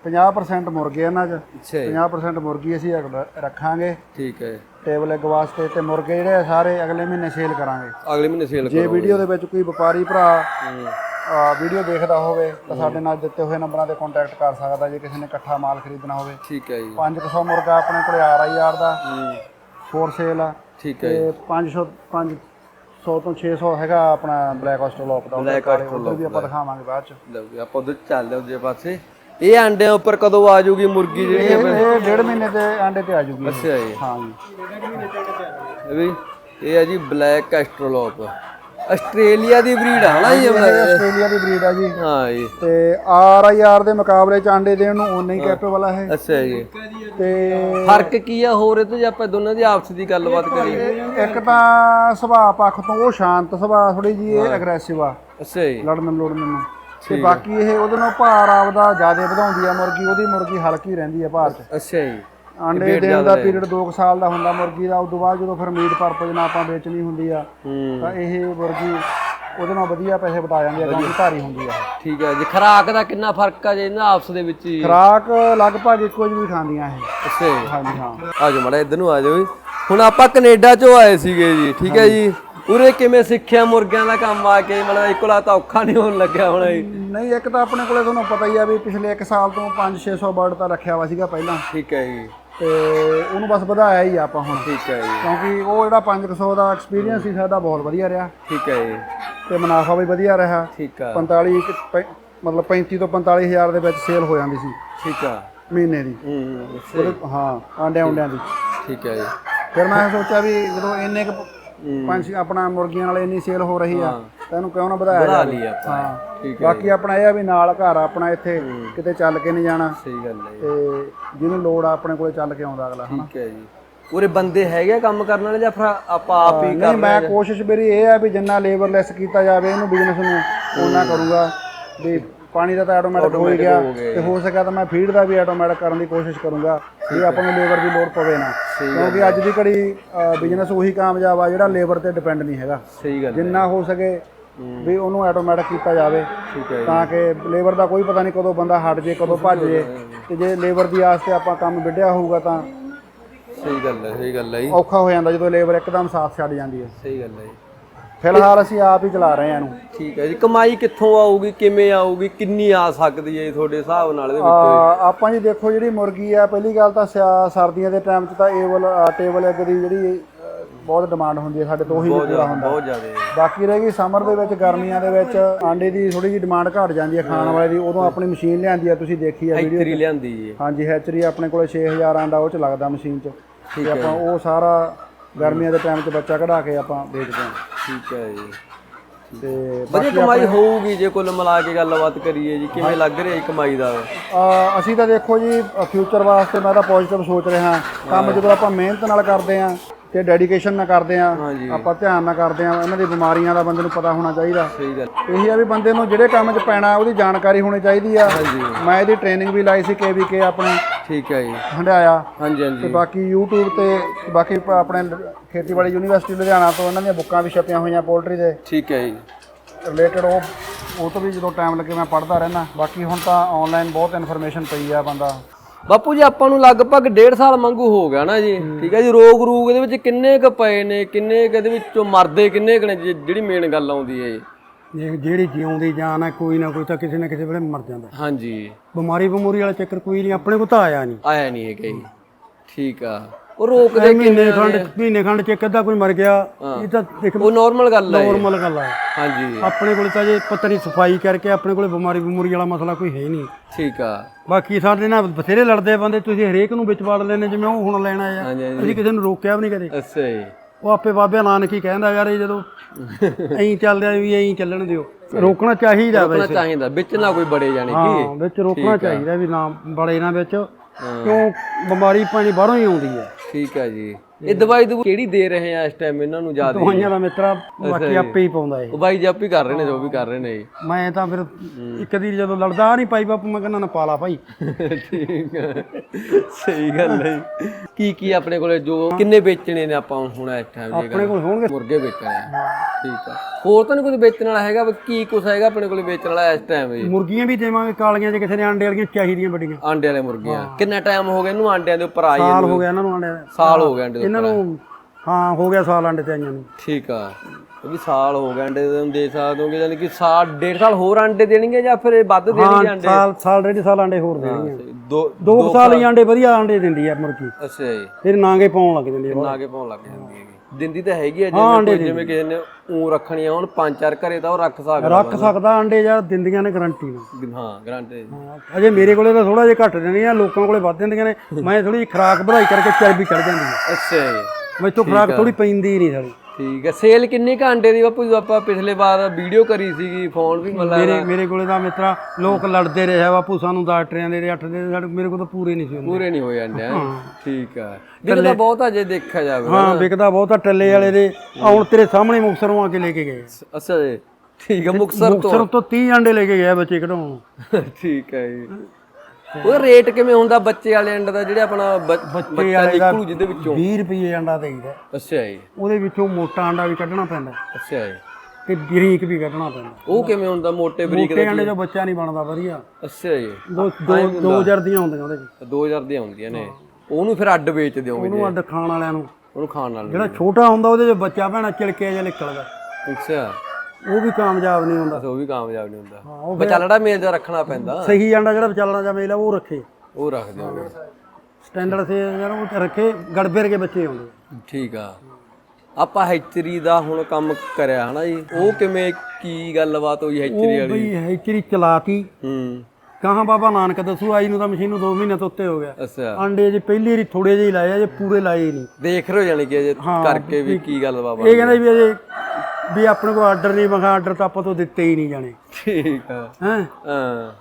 50% ਮੁਰਗੇ ਇਹਨਾਂ 'ਚ ਅੱਛਾ ਜੀ। 50% ਮੁਰਗੀ ਅਸੀਂ ਰੱਖਾਂਗੇ। ਠੀਕ ਹੈ। ਟੇਬਲ ਐਗ ਵਾਸਤੇ ਤੇ ਮੁਰਗੇ ਜਿਹੜੇ ਆ ਸਾਰੇ ਅਗਲੇ ਮਹੀਨੇ ਸੇਲ ਕਰਾਂਗੇ। ਅਗਲੇ ਮਹੀਨੇ ਸੇਲ ਜੇ ਕਰੋ ਵੀਡੀਓ ਦੇ ਵਿੱਚ ਕੋਈ ਵਪਾਰੀ ਭਰਾ ਹੂੰ। ਵੀਡੀਓ ਦੇਖਦਾ ਹੋਵੇ ਤਾਂ ਸਾਡੇ ਨਾਲ ਦਿੱਤੇ ਹੋਏ ਨੰਬਰਾਂ ਤੇ ਕੰਟੈਕਟ ਕਰ ਸਕਦਾ ਜੇ ਕਿਸੇ ਨੇ ਇਕੱਠਾ ਮਾਲ ਖਰੀਦਣਾ ਹੋਵੇ। ਠੀਕ ਹੈ ਜੀ। 500 ਮੁਰਗਾ ਆਪਣੇ ਕੋਲੇ ਆਰ ਆਈ ਆਰ ਦਾ। ਫੋਰ ਸੇਲ ਆ। ਠੀਕ ਹੈ ਤੇ 500 500 ਤੋਂ 600 ਹੈਗਾ ਆਪਣਾ ਬਲੈਕ ਆਸਟ੍ਰੋਲੋਪ ਦਾ। Black ਉਹਦਾ ਵੀ ਆਪਾਂ ਦਿਖਾਵਾਂਗੇ ਬਾਅਦ ਚ। ਲਓ ਜੀ ਆਪਾਂ ਉਧਰ ਚੱਲਦੇ ਹਾਂ ਦੂਜੇ ਪਾਸੇ। ਇਹ ਅੰਡਿਆਂ ਉੱਪਰ ਕਦੋਂ ਆ ਜਾਊਗੀ ਮੁਰਗੀ ਜਿਹੜੀ ਇਹ ਇਹ ਡੇਢ ਮਹੀਨੇ ਤੇ ਆਂਡੇ ਤੇ ਆ ਜੂਗੀ। ਅੱਛਾ ਜੀ। ਹਾਂ ਜੀ। ਇਹ ਵੀ ਇਹ ਹੈ ਜੀ ਬਲੈਕ ਐਸਟ੍ਰੋਲੋਪ। ਆਸਟ੍ਰੇਲੀਆ ਦੀ ਬਰੀਡ ਆ ਨਾ ਜੀ ਇਹ ਆਸਟ੍ਰੇਲੀਆ ਦੀ ਬਰੀਡ ਆ ਜੀ। ਹਾਂ ਜੀ। ਤੇ ਆਰ ਆਈ ਆਰ ਦੇ ਮੁਕਾਬਲੇ ਚ ਆਂਡੇ ਦੇਣ ਨੂੰ ਉਨਾ ਹੀ ਕੈਪੇਬਲ ਆ ਇਹ। ਅੱਛਾ ਜੀ। ਤੇ ਫ਼ਰਕ ਕੀ ਆ ਹੋਰ ਇਹ ਤੋਂ ਜੇ ਆਪਾਂ ਦੋਨਾਂ ਦੀ ਆਪਸ ਦੀ ਗੱਲਬਾਤ ਕਰੀਏ? ਇੱਕ ਤਾਂ ਸੁਭਾਅ ਪੱਖ ਤੋਂ ਉਹ ਸ਼ਾਂਤ ਸੁਭਾਅ ਥੋੜੀ ਜੀ ਇਹ ਐਗਰੈਸਿਵ ਆ। ਅੱਛਾ ਜੀ। ਲੜਨ ਲੋੜਨ ਨੂੰ। ਤੇ ਬਾਕੀ ਇਹ ਉਹਦੇ ਨਾਲ ਭਾਰ ਆਪਦਾ ਜ਼ਿਆਦਾ ਵਧਾਉਂਦੀ ਆ ਮੁਰਗੀ ਉਹਦੀ ਮੁਰਗੀ ਹਲਕੀ ਰਹਿੰਦੀ ਆ ਭਾਰ ਚ। ਅੱਛਾ ਜੀ। ਆਂਡੇ ਦੇਣ ਦਾ ਪੀਰੀਅਡ 2 ਸਾਲ ਦਾ ਹੁੰਦਾ ਮੁਰਗੀ ਦਾ ਉਸ ਤੋਂ ਬਾਅਦ ਜਦੋਂ ਫਿਰ ਮੀਟ ਪਰਪਸ ਨਾਲ ਆਪਾਂ ਵੇਚਣੀ ਹੁੰਦੀ ਆ ਤਾਂ ਇਹ ਮੁਰਗੀ ਉਹਦੇ ਨਾਲ ਵਧੀਆ ਪੈਸੇ ਬਤਾ ਜਾਂਦੀ ਆ ਕਿਉਂਕਿ ਭਾਰੀ ਹੁੰਦੀ ਆ। ਠੀਕ ਹੈ ਜੀ। ਖਰਾਕ ਦਾ ਕਿੰਨਾ ਫ਼ਰਕ ਆ ਜੇ ਇਹਨਾਂ ਆਪਸ ਦੇ ਵਿੱਚ ਹੀ ਖੁਰਾਕ ਲਗਭਗ ਇੱਕੋ ਜਿਹੀ ਖਾਂਦੀਆਂ ਇਹ। ਅੱਛਾ ਹਾਂਜੀ ਹਾਂ। ਆ ਜਾਓ ਮੜਾ ਇੱਧਰ ਨੂੰ ਆ ਜਾਓ ਜੀ। ਹੁਣ ਆਪਾਂ ਕੈਨੇਡਾ ਚੋਂ ਆਏ ਸੀਗੇ ਜੀ ਠੀਕ ਹੈ ਜੀ। ਉਰੇ ਕਿਵੇਂ ਸਿੱਖਿਆ ਮੁਰਗਿਆਂ ਦਾ ਕੰਮ ਆ ਕੇ ਮਤਲਬ ਇੱਕੋ ਲਾ ਤਾਂ ਔਖਾ ਨਹੀਂ ਹੋਣ ਲੱਗਿਆ ਹੁਣ ਜੀ। ਨਹੀਂ ਇੱਕ ਤਾਂ ਆਪਣੇ ਕੋਲੇ ਤੁਹਾਨੂੰ ਪਤਾ ਹੀ ਆ ਵੀ ਪਿਛਲੇ 1 ਸਾਲ ਤੋਂ 5-600 ਬਰਡ ਤਾਂ ਰੱਖਿਆ ਵਾ ਸੀਗਾ ਪਹਿਲਾਂ। ਠੀਕ ਹੈ ਜੀ। ਤੇ ਉਹਨੂੰ ਬਸ ਵਧਾਇਆ ਹੀ ਆਪਾਂ ਹੁਣ। ਠੀਕ ਹੈ ਜੀ। ਕਿਉਂਕਿ ਉਹ ਜਿਹੜਾ 500 ਦਾ ਐਕਸਪੀਰੀਅੰਸ ਸੀ ਸਾਡਾ ਬਹੁਤ ਵਧੀਆ ਰਿਹਾ। ਠੀਕ ਹੈ ਜੀ। ਤੇ ਮੁਨਾਫਾ ਵੀ ਵਧੀਆ ਰਿਹਾ। ਠੀਕ ਆ। 45 ਕੁ ਪੈ- ਮਤਲਬ 35 ਤੋਂ 45 ਹਜ਼ਾਰ ਦੇ ਵਿੱਚ ਸੇਲ ਹੋ ਜਾਂਦੀ ਸੀ। ਠੀਕ ਆ। ਮਹੀਨੇ ਦੀ। ਹਾਂ ਆਂਡਿਆਂ ਉਂਡਿਆਂ ਦੀ। ਠੀਕ ਹੈ ਜੀ। ਫਿਰ ਮੈਂ ਸੋਚਿਆ ਵੀ ਜਦੋਂ ਇੰਨੇ ਕੁ ਪੰਛੀ ਆਪਣਾ ਮੁਰਗੀਆਂ ਨਾਲ ਇੰਨੀ ਸੇਲ ਹੋ ਰਹੀ ਆ ਤਾਂ ਇਹਨੂੰ ਕਿਉਂ ਨਾ ਵਧਾਇਆ ਵਧਾ ਜਾਵੇ? ਲਈ ਆਪਾਂ। ਹਾਂ। ਠੀਕ ਹੈ ਬਾਕੀ ਆਪਣਾ ਇਹ ਆ ਵੀ ਨਾਲ ਘਰ ਆਪਣਾ ਇੱਥੇ ਕਿਤੇ ਚੱਲ ਕੇ ਨਹੀਂ ਜਾਣਾ। ਸਹੀ ਗੱਲ ਹੈ। ਤੇ ਜਿਹਨੂੰ ਲੋੜ ਆ ਆਪਣੇ ਕੋਲੇ ਚੱਲ ਕੇ ਆਉਂਦਾ ਅਗਲਾ ਠੀਕ ਹੈ ਜੀ। ਉਰੇ ਬੰਦੇ ਹੈਗੇ ਕੰਮ ਕਰਨ ਵਾਲੇ ਜਾਂ ਫਿਰ ਆਪਾਂ ਆਪ ਹੀ ਨਹੀਂ ਕਰ ਮੈਂ ਕੋਸ਼ਿਸ਼ ਮੇਰੀ ਇਹ ਆ ਵੀ ਜਿੰਨਾ ਲੇਬਰ ਲੈਸ ਕੀਤਾ ਜਾਵੇ ਇਹਨੂੰ ਬਿਜ਼ਨਸ ਨੂੰ ਉਹਨਾਂ ਕਰੂੰਗਾ। ਵੀ ਪਾਣੀ ਦਾ ਤਾਂ ਆਟੋਮੈਟਿਕ ਹੋ ਹੀ ਗਿਆ ਹੋ ਗਿਆ। ਤੇ ਹੋ ਸਕਿਆ ਤਾਂ ਮੈਂ ਫੀਡ ਦਾ ਵੀ ਆਟੋਮੈਟਿਕ ਕਰਨ ਦੀ ਕੋਸ਼ਿਸ਼ ਕਰੂੰਗਾ। ਵੀ ਆਪਾਂ ਨੂੰ ਲੇਬਰ ਦੀ ਲੋੜ ਪਵੇ ਨਾ। ਕਿਉਂਕਿ ਅੱਜ ਦੀ ਘੜੀ ਬਿਜ਼ਨਸ ਉਹੀ ਕਾਮਯਾਬ ਆ ਜਿਹੜਾ ਲੇਬਰ ਤੇ ਡਿਪੈਂਡ ਨਹੀਂ ਹੈਗਾ। ਸਹੀ ਗੱਲ ਹੈ। ਜਿੰਨਾ ਹੋ ਸਕੇ ਵੀ ਉਹਨੂੰ ਆਟੋਮੈਟਿਕ ਕੀਤਾ ਜਾਵੇ। ਠੀਕ ਹੈ ਤਾਂ ਕਿ ਲੇਬਰ ਦਾ ਕੋਈ ਪਤਾ ਨਹੀਂ ਕਦੋਂ ਬੰਦਾ ਹਟ ਜੇ ਕਦੋਂ ਭੱਜ ਜੇ। ਤੇ ਜੇ ਲੇਬਰ ਦੀ ਆਸ ਤੇ ਆਪਾਂ ਕੰਮ ਵਿੱਢਿਆ ਹੋਊਗਾ ਤਾਂ ਸਹੀ ਗੱਲ ਹੈ ਸਹੀ ਗੱਲ ਹੈ ਔਖਾ ਹੋ ਜਾਂਦਾ ਜਦੋਂ ਲੇਬਰ ਇੱਕਦਮ ਸਾਥ ਛੱਡ ਜਾਂਦੀ ਹੈ। ਸਹੀ ਗੱਲ ਹੈ ਫਿਲਹਾਲ ਅਸੀਂ ਆਪ ਹੀ ਚਲਾ ਰਹੇ ਹਾਂ ਇਹਨੂੰ। ਠੀਕ ਹੈ ਜੀ ਕਮਾਈ ਕਿੱਥੋਂ ਆਊਗੀ ਕਿਵੇਂ ਆਊਗੀ ਕਿੰਨੀ ਆ ਸਕਦੀ ਹੈ ਜੀ ਤੁਹਾਡੇ ਹਿਸਾਬ ਨਾਲ ਇਹਦੇ ਵਿੱਚ? ਆ, ਆਪਾਂ ਜੀ ਦੇਖੋ ਜਿਹੜੀ ਮੁਰਗੀ ਆ ਪਹਿਲੀ ਗੱਲ ਤਾਂ ਸਿਆ- ਸਰਦੀਆਂ ਦੇ ਟਾਈਮ 'ਚ ਤਾਂ ਏਵਲ ਟੇਬਲ ਐਗ ਦੀ ਜਿਹੜੀ ਅ, ਬਹੁਤ ਡਿਮਾਂਡ ਹੁੰਦੀ ਹੈ ਸਾਡੇ ਤੋਂ ਉਹੀ ਪੂਰਾ ਹੁੰਦਾ। ਬਹੁਤ ਜ਼ਿਆਦਾ। ਹੈ ਬਾਕੀ ਰਹਿ ਗਈ ਸਮਰ ਦੇ ਵਿੱਚ ਗਰਮੀਆਂ ਦੇ ਵਿੱਚ ਆਂਡੇ ਦੀ ਥੋੜੀ ਜਿਹੀ ਡਿਮਾਂਡ ਘਟ ਜਾਂਦੀ ਹੈ ਖਾਣ ਵਾਲੇ ਦੀ ਉਦੋਂ ਆਪਣੀ ਮਸ਼ੀਨ ਲਿਆਂਦੀ ਆ ਤੁਸੀਂ ਦੇਖੀ ਆ ਵੀਡੀਓ ਤਰੀ ਲਿਆਂਦੀ ਜੀ। ਹਾਂਜੀ ਹੈਚਰੀ ਆਪਣੇ ਕੋਲੇ 6000 ਆਂਡਾ ਉਹ ਚ ਲੱਗਦਾ ਮਸ਼ੀਨ 'ਚ। ਤੇ ਆਪਾਂ ਉਹ ਸਾਰਾ ਗਰਮੀਆਂ ਦੇ ਟਾਈਮ 'ਚ ਬੱਚਾ ਕਢਾ ਕੇ ਆਪਾਂ ਵੇਚਦੇ ਹਾਂ। ਠੀਕ ਹੈ ਜੀ। ਤੇ ਵਧੀਆ ਕਮਾਈ ਹੋਊਗੀ ਜੇ ਕੁੱਲ ਮਿਲਾ ਕੇ ਗੱਲਬਾਤ ਕਰੀਏ ਜੀ। ਕਿਵੇਂ ਲੱਗ ਰਿਹਾ ਜੀ ਕਮਾਈ ਦਾ? ਅ, ਅਸੀਂ ਤਾਂ ਦੇਖੋ ਜੀ ਫਿਊਚਰ ਵਾਸਤੇ ਮੈਂ ਤਾਂ ਪੋਜ਼ਿਟਿਵ ਸੋਚ ਰਿਹਾ। ਕੰਮ ਜਦੋਂ ਆਪਾਂ ਮਿਹਨਤ ਨਾਲ ਕਰਦੇ ਆ ਤੇ ਡੈਡੀਕੇਸ਼ਨ ਨਾਲ ਕਰਦੇ ਆ ਹਾਂਜੀ। ਆਪਾਂ ਧਿਆਨ ਨਾਲ ਕਰਦੇ ਆ ਇਹਨਾਂ ਦੀ ਬਿਮਾਰੀਆਂ ਦਾ ਬੰਦੇ ਨੂੰ ਪਤਾ ਹੋਣਾ ਚਾਹੀਦਾ। ਸਹੀ ਗੱਲ। ਇਹੀ ਆ ਵੀ ਬੰਦੇ ਨੂੰ ਜਿਹੜੇ ਕੰਮ 'ਚ ਪੈਣਾ ਉਹਦੀ ਜਾਣਕਾਰੀ ਹੋਣੀ ਚਾਹੀਦੀ ਆ। ਮੈਂ ਇਹਦੀ ਟ੍ਰੇਨਿੰਗ ਵੀ ਲਾਈ ਸੀ ਕੇਵੀਕੇ ਆਪਣੇ। ਠੀਕ ਹੈ ਜੀ। ਹੰਡਾਇਆ। ਹਾਂਜੀ ਤੇ ਹਾਂਜੀ ਬਾਕੀ YouTube ਤੇ ਬਾਕੀ ਪ- ਆਪਣੇ ਲ- ਖੇਤੀਬਾੜੀ ਯੂਨੀਵਰਸਿਟੀ ਲੁਧਿਆਣਾ ਤੋਂ ਇਹਨਾਂ ਦੀਆਂ ਬੁੱਕਾਂ ਵੀ ਛਪੀਆਂ ਹੋਈਆਂ ਪੋਲਟਰੀ ਦੇ। ਠੀਕ ਹੈ ਜੀ। ਰਿਲੇਟਡ ਉਹ ਉਹ ਤੋਂ ਵੀ ਜਦੋਂ ਟਾਈਮ ਲੱਗੇ ਮੈਂ ਪੜ੍ਹਦਾ ਰਹਿਣਾ ਬਾਕੀ ਹੁਣ ਤਾਂ ਆਨਲਾਈਨ ਬਹੁਤ ਇਨਫੋਰਮੇਸ਼ਨ ਪਈ ਆ ਬੰਦਾ। ਬਾਪੂ ਜੀ ਆਪਾਂ ਨੂੰ ਲਗਭਗ ਡੇਢ ਸਾਲ ਮੰਗੂ ਹੋ ਗਿਆ ਨਾ ਜੀ। ਠੀਕ ਹੈ ਜੀ ਰੋਗ ਰੂਗ ਇਹਦੇ ਵਿੱਚ ਕਿੰਨੇ ਕ ਪਏ ਨੇ ਕਿੰਨੇ ਕੁ ਇਹਦੇ ਵਿੱਚੋਂ ਮਰਦੇ ਕਿੰਨੇ ਕੁ ਨੇ ਜੀ, ਜਿਹੜੀ ਮੇਨ ਗੱਲ ਆਉਂਦੀ ਹੈ ਜੀ। ਜੇ ਜਿਹੜੀ ਜਿਉਂਦੀ ਜਾਨ ਹੈ ਕੋਈ ਨਾ ਕੋਈ ਤਾਂ ਕਿਸੇ ਨਾ ਕਿਸੇ ਵੇਲੇ ਮਰ ਜਾਂਦਾ। ਹਾਂਜੀ। ਬਿਮਾਰੀ ਬਿਮੂਰੀ ਵਾਲਾ ਚੱਕਰ ਕੋਈ ਨਹੀਂ ਆਪਣੇ ਕੋਲ ਤਾਂ ਆਇਆ ਨਹੀਂ। ਆਇਆ ਨਹੀਂ ਹੈਗਾ ਜੀ। ਠੀਕ ਆ। ਉਹ ਰੋਕਦੇ ਮਹੀਨੇ ਖੰਡ ਮਹੀਨੇ ਖੰਡ ਚ ਇੱਕ ਅੱਧਾ ਕੋਈ ਮਰ ਗਿਆ ਇਹ ਤਾਂ ਦੇਖ ਉਹ ਨਾਰਮਲ ਗੱਲ ਹੈ ਨੋਰਮਲ ਗੱਲ ਆ। ਹਾਂਜੀ। ਆਪਣੇ ਕੋਲ ਤਾਂ ਜੇ ਪਤਾ ਨਹੀਂ ਸਫ਼ਾਈ ਕਰਕੇ ਆਪਣੇ ਕੋਲ ਬਿਮਾਰੀ ਬਿਮੂਰੀ ਵਾਲਾ ਮਸਲਾ ਕੋਈ ਹੈ ਹੀ ਨਹੀਂ। ਠੀਕ ਆ। ਬਾਕੀ ਸਾਡੇ ਨਾਲ ਬਥੇਰੇ ਲੜਦੇ ਬੰਦੇ ਤੁਸੀਂ ਹਰੇਕ ਨੂੰ ਵਿੱਚ ਵੜ ਲੈਣੇ ਜਿਵੇਂ ਉਹ ਹੁਣ ਲੈਣਾ ਆ। ਅਸੀਂ ਕਿਸੇ ਨੂੰ ਰੋਕਿਆ ਵੀ ਨਹੀਂ ਕਦੇ। ਅੱਛਾ ਜੀ। ਉਹ ਆਪੇ ਬਾਬੇ ਨਾਨਕ ਹੀ ਕਹਿੰਦਾ ਯਾਰ ਇਹ ਜਦੋਂ [laughs] ਐਂ ਚੱਲਦਾ ਵੀ ਐਂ ਚੱਲਣ ਦਿਓ। ਰੋਕਣਾ ਚਾਹੀਦਾ ਰੋਕਣਾ ਵੈਸੇ। ਚਾਹੀਦਾ ਵਿੱਚ ਨਾ ਕੋਈ ਬੜੇ ਜਾਣੇ ਕੀ। ਹਾਂ ਵਿੱਚ ਰੋਕਣਾ ਚਾਹੀਦਾ ਵੀ ਨਾ ਬੜੇ ਨਾ ਵਿੱਚ। ਕਿਉਂ ਬਿਮਾਰੀ ਪਾਣੀ ਬਾਹਰੋਂ ਹੀ ਆਉਂਦੀ ਹੈ। ਠੀਕ ਆ ਜੀ। ਇਹ ਦਵਾਈ ਦੂ ਕਿਹੜੀ ਦੇ ਰਹੇ ਆ ਇਸ ਟਾਈਮ ਇਹਨਾਂ ਨੂੰ ਜ਼ਿਆਦਾ? ਦਵਾਈਆਂ ਦਾ ਮਿੱਤਰਾ ਬਾਕੀ ਆਪੇ ਹੀ ਪਾਉਂਦਾ ਇਹ। ਉਹ ਬਾਈ ਜੀ ਆਪ ਹੀ ਕਰ ਰਹੇ ਨੇ ਜੋ ਵੀ ਕਰ ਰਹੇ ਨੇ। ਜੀ ਮੈਂ ਤਾਂ ਫਿਰ ਇੱਕ ਦੀ ਜਦੋਂ ਲੜਦਾ ਨਹੀਂ ਪਾਈ ਬਾਪੂ ਮੈਂ ਕਹਿੰਦਾ ਨਾ ਪਾਲਾ ਭਾਈ। ਠੀਕ ਸਹੀ ਗੱਲ ਹੈ। ਕੀ ਕੀ ਆਪਣੇ ਕੋਲੇ ਜੋ ਕਿੰਨੇ ਵੇਚਣੇ ਨੇ ਆਪਾਂ ਹੁਣ ਇਸ ਟਾਈਮ ਜੇ ਆਪਣੇ ਕੋਲ ਹੋਣਗੇ। ਮੁਰਗੇ ਵੇਚਣੇ ਠੀਕ ਆ। ਹੋਰ ਤਾਂ ਨਹੀਂ ਕੁਝ ਵੇਚਣ ਵਾਲਾ ਹੈਗਾ ਵੀ ਕੀ ਕੁਝ ਹੈਗਾ ਆਪਣੇ ਕੋਲੇ ਵੇਚਣ ਵਾਲਾ ਇਸ ਟਾਈਮ ਜੀ ਮੁਰਗੀਆਂ ਵੀ ਦੇਵਾਂਗੇ ਕਾਲੀਆਂ ਜੇ ਕਿਸੇ ਨੇ ਆਂਡੇ ਵਾਲੀਆਂ ਚਾਹੀਦੀਆਂ ਵੱਡੀਆਂ। ਆਂਡੇ ਵਾਲੇ ਮੁਰਗੀਆਂ। ਕਿੰਨਾ ਟਾਈਮ ਹੋ ਗਿਆ ਇਹਨੂੰ ਆਂਡਿਆਂ ਦੇ ਉੱਪਰ ਆਈ ਸਾਲ ਹੋ ਗਿਆ ਇਹਨਾਂ ਨੂੰ ਆਂਡੇ ਸਾਲ ਹੋ ਗਿਆ ਆਂਡੇ ਦੇ ਇਹਨਾਂ ਨੂੰ ਹਾਂ ਹੋ ਗਿਆ ਸਾਲ ਆਂਡੇ ਤੇ ਆਈਆਂ ਨੂੰ। ਠੀਕ ਆ। ਇਹ ਵੀ ਸਾਲ ਹੋ ਗਿਆ ਅੰਡੇ ਦੇ ਦੇ ਸਕਦੇ ਹੋਗੇ ਯਾਨੀ ਕਿ ਸਾਲ ਡੇਢ ਸਾਲ ਹੋਰ ਅੰਡੇ ਦੇਣਗੇ ਜਾਂ ਫਿਰ ਵੱਧ ਦੇਣਗੇ ਹਾਂ ਅੰਡੇ ਸਾਲ ਸਾਲ ਡੇਢ ਸਾਲ ਆਂਡੇ ਹੋਰ ਦੇਣਗੇ। ਦੋ ਦੋ ਸਾਲ ਹੀ ਆਂਡੇ ਵਧੀਆ ਆਂਡੇ ਦਿੰਦੀ ਆ ਮੁਰਗੀ। ਅੱਛਾ ਜੀ। ਫਿਰ ਨਾਂਗੇ ਪਾਉਣ ਲੱਗ ਜਾਂਦੀ ਆ ਨਾ ਕੇ ਪਾਉਣ ਲੱਗ ਜਾਂਦੀ ਹੈਗੀ। ਦਿੰਦੀ ਤਾਂ ਹੈਗੀ ਆ ਜਿਵੇਂ ਕੋਈ ਜਿਵੇਂ ਕਿਸੇ ਨੇ ਉਹ ਰੱਖਣੀ ਆ ਹੁਣ ਪੰਜ ਚਾਰ ਘਰੇ ਤਾਂ ਉਹ ਰੱਖ ਸਕਦਾ ਰੱਖ ਸਕਦਾ ਆਂਡੇ ਯਾਰ ਦਿੰਦੀਆਂ ਨੇ ਗਰੰਟੀ ਨਾਲ। ਹਾਂ ਗਰੰਟੀ ਅਜੇ ਮੇਰੇ ਕੋਲੇ ਤਾਂ ਥੋੜਾ ਜਿਹਾ ਘੱਟ ਦਿੰਦੀਆਂ ਲੋਕਾਂ ਕੋਲੇ ਵੱਧ ਦਿੰਦੀਆਂ ਨੇ। [laughs] ਮੈਂ ਥੋੜੀ ਜਿਹੀ ਖਰਾਕ ਵਧਾਈ ਕਰਕੇ ਚਰਬੀ ਚੜ ਜਾਂਦੀ ਹੈ ਅੱਛਾ ਜੀ। ਮੈਥੋਂ ਖਰਾਕ ਥੋੜੀ ਪੈਂਦੀ ਨਹੀਂ ਸਾਡੀ ਠੀਕ ਹੈ ਸੇਲ ਕਿੰਨੇ ਕੁ ਅੰਡੇ ਦੀ ਬਾਪੂ ਜਦੋਂ ਆਪਾਂ ਪਿਛਲੇ ਵਾਰ ਵੀਡੀਓ ਕਰੀ ਸੀਗੀ ਫੋਨ ਵੀ ਮਤਲਬ ਮੇਰੇ ਮੇਰੇ ਕੋਲੇ ਤਾਂ ਮਿੱਤਰਾ ਲੋਕ ਲੜਦੇ ਰਹੇ ਆ ਬਾਪੂ ਸਾਨੂੰ ਡਾਕਟਰਿਆਂ ਦੇ ਦੇ ਅੱਠ ਦੇ ਸਾਡੇ ਮੇਰੇ ਕੋਲ ਤਾਂ ਪੂਰੇ ਨਹੀਂ ਸੀ ਹੁੰਦੇ। ਪੂਰੇ ਨਹੀਂ ਹੋਏ ਅੰਡੇ ਹੈਂ? ਠੀਕ ਆ। ਵੀ ਤਾਂ ਬਹੁਤ ਆ ਜੇ ਦੇਖਿਆ ਜਾਵੇ ਹਾਂ ਵਿਕਦਾ ਬਹੁਤਾ ਟੱਲੇ ਵਾਲੇ ਦੇ। ਆਹ ਹੁਣ ਤੇਰੇ ਸਾਹਮਣੇ ਮੁਕਸਰੋਂ ਆ ਕੇ ਲੈ ਕੇ ਗਏ। ਅੱਛਾ ਜੀ। ਠੀਕ ਆ ਮੁਕਸਰ ਤੋਂ। ਮੁਕਸਰ ਤੋਂ 30 ਅੰਡੇ ਲੈ ਕੇ ਗਏ ਆ ਬੱਚੇ ਕਢਾਉਣ ਠੀਕ ਹੈ ਜੀ। ਉਹ ਰੇਟ ਕਿਵੇਂ ਹੁੰਦਾ ਬੱਚੇ ਵਾਲੇ ਅੰਡੇ ਦਾ ਜਿਹੜੇ ਆਪਣਾ ਬੱਚਾ ਨਿਕਲੂ ਜਿਹਦੇ ਵਿੱਚੋਂ? 20 ਰੁਪਏ ਅੰਡਾ ਦੇਈਦਾ। ਅੱਛਾ ਜੀ। ਉਹਦੇ ਵਿੱਚੋਂ ਮੋਟਾ ਅੰਡਾ ਵੀ ਕੱਢਣਾ ਪੈਂਦਾ। ਅੱਛਾ ਜੀ। ਤੇ ਬਰੀਕ ਵੀ ਕੱਢਣਾ ਪੈਂਦਾ। ਉਹ ਕਿਵੇਂ ਹੁੰਦਾ ਮੋਟੇ ਬਰੀਕ ਮੋਟੇ ਅੰਡੇ ਚੋਂ ਬੱਚਾ ਨਹੀਂ ਬਣਦਾ ਵਧੀਆ। ਅੱਛਾ ਜੀ। ਦੋ ਦੋ ਦੋ ਜਰਦੀਆਂ ਹੁੰਦੀਆਂ ਉਹਦੇ ਵਿੱਚ। 2000 ਦੀਆਂ ਹੁੰਦੀਆਂ ਨੇ। ਉਹਨੂੰ ਫਿਰ ਅੱਡ ਵੇਚ ਦਿਓਗੇ ਉਹਨੂੰ ਅੱਡ ਖਾਣ ਵਾਲਿਆਂ ਨੂੰ। ਉਹਨੂੰ ਖਾਣ ਨਾਲ ਜਿਹੜਾ ਛੋਟਾ ਹੁੰਦਾ ਉਹਦੇ ਚ ਬੱਚਾ ਭੈਣਾ ਚਿਲਕੇ ਜਿਹਾ ਨਿਕਲਦਾ ਅੱਛਾ। ਉਹ ਵੀ ਕਾਮਯਾਬ ਨਹੀਂ ਹੁੰਦਾ। ਉਹ ਵੀ ਕਾਮਯਾਬ ਨਹੀਂ ਹੁੰਦਾ। ਵਿਚਾਲੜਾ ਮੇਲ ਦਾ ਰੱਖਣਾ ਪੈਂਦਾ। ਸਹੀ ਅੰਡਾ ਜਿਹੜਾ ਵਿਚਾਲਣਾ ਜਾਂ ਮੇਲਾ ਉਹ ਰੱਖੇ। ਉਹ ਰੱਖ ਦਿਓਗੇ। ਸਟੈਂਡਰਡ ਸੇ ਯਾਰ ਉਹ ਰੱਖੇ ਗੜਬੇਰ ਕੇ ਬੱਚੇ ਆਉਂਦੇ। ਠੀਕ ਆ। ਆਪਾਂ ਹੈਚਰੀ ਦਾ ਹੁਣ ਕੰਮ ਕਰਿਆ ਹਨਾ ਜੀ। ਉਹ ਕਿਵੇਂ ਕੀ ਗੱਲਬਾਤ ਹੋਈ ਹੈਚਰੀ ਉਹ ਵਾਲੀ? ਬਈ ਹੈਚਰੀ ਚਲਾਤੀ। ਹੂੰ। ਕਹਾਂ ਬਾਬਾ ਨਾਨਕ ਦੱਸੂ ਆਈ ਨੂੰ ਤਾਂ ਮਸ਼ੀਨ ਨੂੰ 2 ਮਹੀਨੇ ਤੋਂ ਉੱਤੇ ਹੋ ਗਿਆ। ਅੱਛਾ। ਅੰਡੇ ਜੇ ਪਹਿਲੀ ਵਾਰੀ ਥੋੜੇ ਜਿਹੇ ਲਾਏ ਆ ਜੇ ਪੂਰੇ ਲਾਏ ਨਹੀਂ। ਦੇਖ ਰਹੇ ਜਾਨੀ ਕਿ ਅਜੇ ਕਰਕੇ ਵੀ ਕੀ ਗੱਲ ਬਾਬਾ ਇਹ ਕਹਿੰਦਾ ਵੀ ਅਜੇ ਵੀ ਆਪਣੇ ਕੋਲ ਆਰਡਰ ਨਹੀਂ ਮਗਾ ਆਰਡਰ ਤਾਂ ਆਪਾਂ ਤੋਂ ਦਿੱਤੇ ਹੀ ਨਹੀਂ ਜਾਣੇ। ਠੀਕ ਆ। ਹੈ? ਹਾਂ।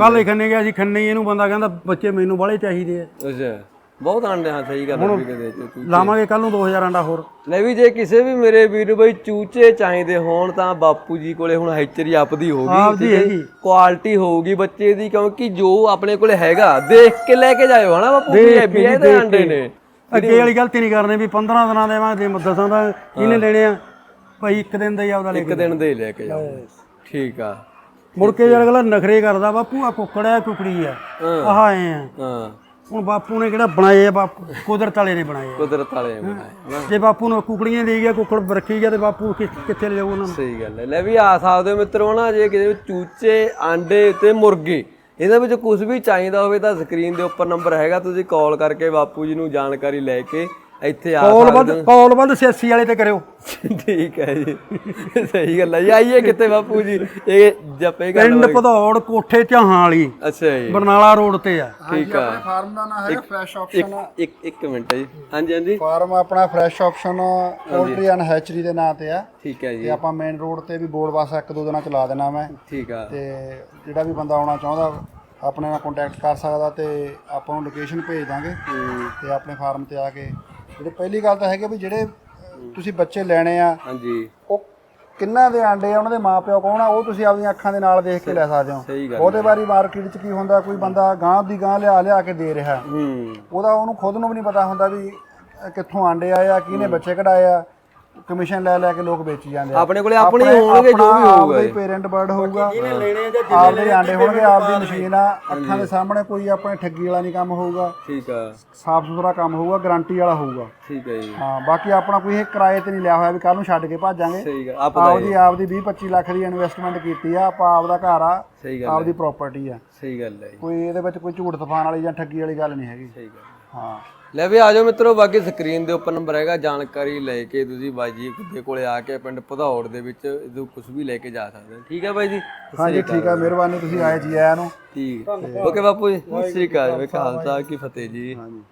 ਕੱਲ ਹੀ ਖੰਨੇ ਗਿਆ ਸੀ ਖੰਨੇ ਇਹਨੂੰ ਬੰਦਾ ਕਹਿੰਦਾ ਬੱਚੇ ਮੈਨੂੰ ਬਾਹਲੇ ਚਾਹੀਦੇ ਆ। ਅੱਛਾ। ਬਹੁਤ ਆਂਡੇ ਹਾਂ ਸਹੀ ਗੱਲ ਹੈ ਵੀ ਕਦੇ ਤੂੰ ਲਾਵਾਂਗੇ ਕੱਲ ਨੂੰ 2000 ਅੰਡਾ ਹੋਰ। ਲੈ ਵੀ ਜੇ ਕਿਸੇ ਵੀ ਮੇਰੇ ਵੀਰ ਬਈ ਚੂਚੇ ਚਾਹੀਦੇ ਹੋਣ ਤਾਂ ਬਾਪੂ ਜੀ ਕੋਲੇ ਹੁਣ ਹੈਚਰੀ ਆਪਦੀ ਹੋਊਗੀ ਕੁਆਲਿਟੀ ਹੋਊਗੀ ਬੱਚੇ ਦੀ ਕਿਉਂਕਿ ਜੋ ਆਪਣੇ ਕੋਲੇ ਹੈਗਾ ਦੇਖ ਕੇ ਲੈ ਕੇ ਜਾਇਓ ਹਨਾ ਬਾਪੂ ਜੀ? ਇਹ ਵੀ ਇਹਦੇ ਆਂਡੇ ਨੇ। ਅੱਗੇ ਵਾਲੀ ਗਲਤੀ ਨਹੀਂ ਕਰਨੀ ਵੀ 15 ਦਿਨਾਂ ਦੇ ਜੇ ਦਸਾਂ ਦਾ ਇਹਨੇ ਲੈਣੇ ਆ? ਭਾਈ ਇੱਕ ਦਿਨ ਦਾ ਹੀ ਆਪਦਾ ਲੈ ਇੱਕ ਦਿਨ ਦੇ ਲੈ ਕੇ ਜਾਓ। ਠੀਕ ਆ। ਮੁੜ ਕੇ ਯਾਰ ਅਗਲਾ ਨਖਰੇ ਕਰਦਾ ਬਾਪੂ ਆ ਕੁੱਕੜ ਆ ਕੁਕੜੀ ਆ। ਆਹ ਆਏ ਆ। ਹਾਂ। ਹੁਣ ਬਾਪੂ ਨੇ ਕਿਹੜਾ ਬਣਾਏ ਆ ਬਾਪੂ? ਕੁਦਰਤ ਵਾਲੇ ਨੇ ਬਣਾਏ ਆ। ਕੁਦਰਤ ਵਾਲੇ ਬਣਾਏ ਨਾ ਜੇ ਬਾਪੂ ਨੂੰ ਕੁਕੜੀਆਂ ਦੇ ਗਿਆ ਕੁੱਕੜ ਰੱਖੀ ਗਿਆ ਤੇ ਬਾਪੂ ਕਿ- ਕਿੱਥੇ ਲੈ ਜਾਊ ਉਹਨਾਂ ਨੂੰ? ਸਹੀ ਗੱਲ ਹੈ। ਲੈ ਵੀ ਆ ਸਕਦੇ ਹੋ ਮਿੱਤਰੋ ਨਾ ਜੇ ਕਿਸੇ ਵਿੱਚ ਚੂਚੇ ਆਂਡੇ ਤੇ ਮੁਰਗੇ ਇਹਨਾਂ ਵਿੱਚ ਕੁਝ ਵੀ ਚਾਹੀਦਾ ਹੋਵੇ ਤਾਂ ਸਕਰੀਨ ਦੇ ਉੱਪਰ ਨੰਬਰ ਹੈਗਾ। ਤੁਸੀਂ ਕਾਲ ਕਰਕੇ ਬਾਪੂ ਜੀ ਨੂੰ ਜਾਣਕਾਰੀ ਲੈ ਕੇ ਇੱਥੇ ਆ ਪੌਲ ਸਕਦੇ ਵੱਧ ਸਿਆਸੀ ਵਾਲੇ ਤੇ ਕਰਿਓ। ਹੋ। ਠੀਕ ਹੈ ਜੀ। ਸਹੀ ਗੱਲ ਹੈ। ਜੀ ਆਈਏ ਕਿੱਥੇ ਬਾਪੂ ਜੀ। ਇਹ ਜੱਪੇ ਗੱਲ ਪਿੰਡ ਭਦੌੜ ਕੋਠੇ ਝਾਹਾਂ ਵਾਲੀ ਅੱਛਾ ਜੀ। ਬਰਨਾਲਾ ਰੋਡ ਤੇ ਆ। ਠੀਕ ਆ। ਫਾਰਮ ਦਾ ਨਾਮ ਹੈ ਫਰੈਸ਼ ਆਪਸ਼ਨ। ਇੱਕ ਇੱਕ ਮਿੰਟ ਜੀ। ਹਾਂਜੀ ਹਾਂਜੀ। ਫਾਰਮ ਆਪਣਾ fresh option poultry and hatchery ਦੇ ਨਾਂ ਤੇ ਆ। ਠੀਕ ਹੈ ਤੇ ਜੀ ਆਪਾਂ ਮੇਨ ਰੋਡ ਤੇ ਵੀ ਬੋਰਡ ਬਸ ਇੱਕ ਦੋ ਦਿਨਾਂ ਚ ਲਾ ਦੇਣਾ ਮੈਂ। ਠੀਕ ਆ। ਤੇ ਜਿਹੜਾ ਵੀ ਬੰਦਾ ਆਉਣਾ ਚਾਹੁੰਦਾ ਆਪਣੇ ਨਾਲ ਕੰਟੈਕਟ ਕਰ ਸਕਦਾ ਤੇ ਆਪਾਂ ਨੂੰ ਲੋਕੇਸ਼ਨ ਭੇਜ ਦਾਂਗੇ। ਤੇ ਆਪਣੇ ਫਾਰਮ ਤੇ ਆ ਕੇ ਜਿਹੜੇ ਪਹਿਲੀ ਗੱਲ ਤਾਂ ਹੈਗੀ ਵੀ ਜਿਹੜੇ ਤੁਸੀਂ ਬੱਚੇ ਲੈਣੇ ਆ ਹਾਂਜੀ। ਉਹ ਕਿੰਨਾ ਦੇ ਆਂਡੇ ਆ ਉਹਨਾਂ ਦੇ ਮਾਪਿਓ ਕੌਣ ਆ ਉਹ ਤੁਸੀਂ ਆਪਣੀਆਂ ਅੱਖਾਂ ਦੇ ਨਾਲ ਦੇਖ ਕੇ ਲੈ ਸਕਦੇ ਹੋ। ਸਹੀ ਗੱਲ ਬਹੁਤੇ ਵਾਰੀ ਮਾਰਕੀਟ 'ਚ ਕੀ ਹੁੰਦਾ ਕੋਈ ਬੰਦਾ ਗਾਂ ਦੀ ਗਾਂ ਲਿਆ ਲਿਆ ਕੇ ਦੇ ਰਿਹਾ। ਹੂੰ। ਉਹਦਾ ਉਹਨੂੰ ਖੁਦ ਨੂੰ ਵੀ ਨਹੀਂ ਪਤਾ ਹੁੰਦਾ ਵੀ ਕਿੱਥੋਂ ਆਂਡੇ ਆਏ ਆ ਕਿਹਨੇ ਬੱਚੇ ਕਢਾਏ ਆ। ਕਮਿਸ਼ਨ ਲੈ ਲੈ ਕੇ ਲੋਕ ਵੇਚੀ ਜਾਂਦੇ ਆ। ਆਪਣੇ ਕੋਲੇ ਆਪਣੇ ਹੀ ਹੋਣਗੇ ਜੋ ਵੀ ਹੋਊਗਾ ਇਹ। ਪੇਰੈਂਟ ਬਰਡ ਹੋਊਗਾ। ਆਪਦੇ ਆਂਡੇ ਹੋਣਗੇ ਆਪਦੀ ਮਸ਼ੀਨ ਆ ਅੱਖਾਂ ਦੇ ਸਾਹਮਣੇ ਕੋਈ ਆਪਣੇ ਠੱਗੀ ਵਾਲਾ ਨਹੀਂ ਕੰਮ ਹੋਊਗਾ। ਠੀਕ ਆ। ਸਾਫ਼ ਸੁਥਰਾ ਕੰਮ ਹੋਊਗਾ ਗਾਰੰਟੀ ਵਾਲਾ ਹੋਊਗਾ। ਠੀਕ ਹੈ ਜੀ। ਹਾਂ ਬਾਕੀ ਆਪਣਾ ਕੋਈ ਇਹ ਕਿਰਾਏ ਤੇ ਨਹੀਂ ਲਿਆ ਹੋਇਆ ਵੀ ਕੱਲ ਨੂੰ ਛੱਡ ਕੇ ਭੱਜਾਂਗੇ। ਸਹੀ ਗੱਲ ਆਪਾਂ ਆਪਦੀ ਆਪਦੀ 20 25 ਲੱਖ ਦੀ ਇਨਵੈਸਟਮੈਂਟ ਕੀਤੀ ਆ ਆਪਾਂ ਆਪਦਾ ਘਰ ਆ ਆਪਦੀ ਪ੍ਰਾਪਰਟੀ ਆ। ਸਹੀ ਗੱਲ ਹੈ ਜੀ। ਕੋਈ ਇਹਦੇ ਵਿੱਚ ਕੋਈ ਝੂਠ ਤਫਾਨ ਵਾਲੀ ਜਾਂ ਠੱਗੀ ਵਾਲੀ ਗੱਲ ਨਹੀਂ ਹੈਗੀ। ਸਹੀ ਗੱਲ ਹਾਂ। ਲੈ ਵੀ ਆ ਜਾਓ ਮਿੱਤਰੋ ਬਾਕੀ ਸਕਰੀਨ ਦੇ ਉੱਪਰ ਨੰਬਰ ਹੈਗਾ ਜਾਣਕਾਰੀ ਲੈ ਕੇ ਤੁਸੀਂ ਬਾਜੀ ਦੇ ਕੋਲੇ ਆ ਕੇ ਪਿੰਡ ਭਦੌੜ ਦੇ ਵਿੱਚ ਇਹਦੋਂ ਕੁਝ ਵੀ ਲੈ ਕੇ ਜਾ ਸਕਦੇ ਹੋ। ਠੀਕ ਹੈ ਬਾਈ ਜੀ? ਹਾਂਜੀ ਠੀਕ ਆ ਮਿਹਰਬਾਨੀ ਤੁਸੀਂ ਆਏ ਜੀ ਆਇਆਂ ਨੂੰ। ਠੀਕ ਓਕੇ ਬਾਪੂ ਜੀ ਸਤਿ ਸ੍ਰੀ ਅਕਾਲ ਵੇ ਖਾਲਸਾ ਕੀ ਫਤਿਹ ਜੀ। ਹਾਂਜੀ।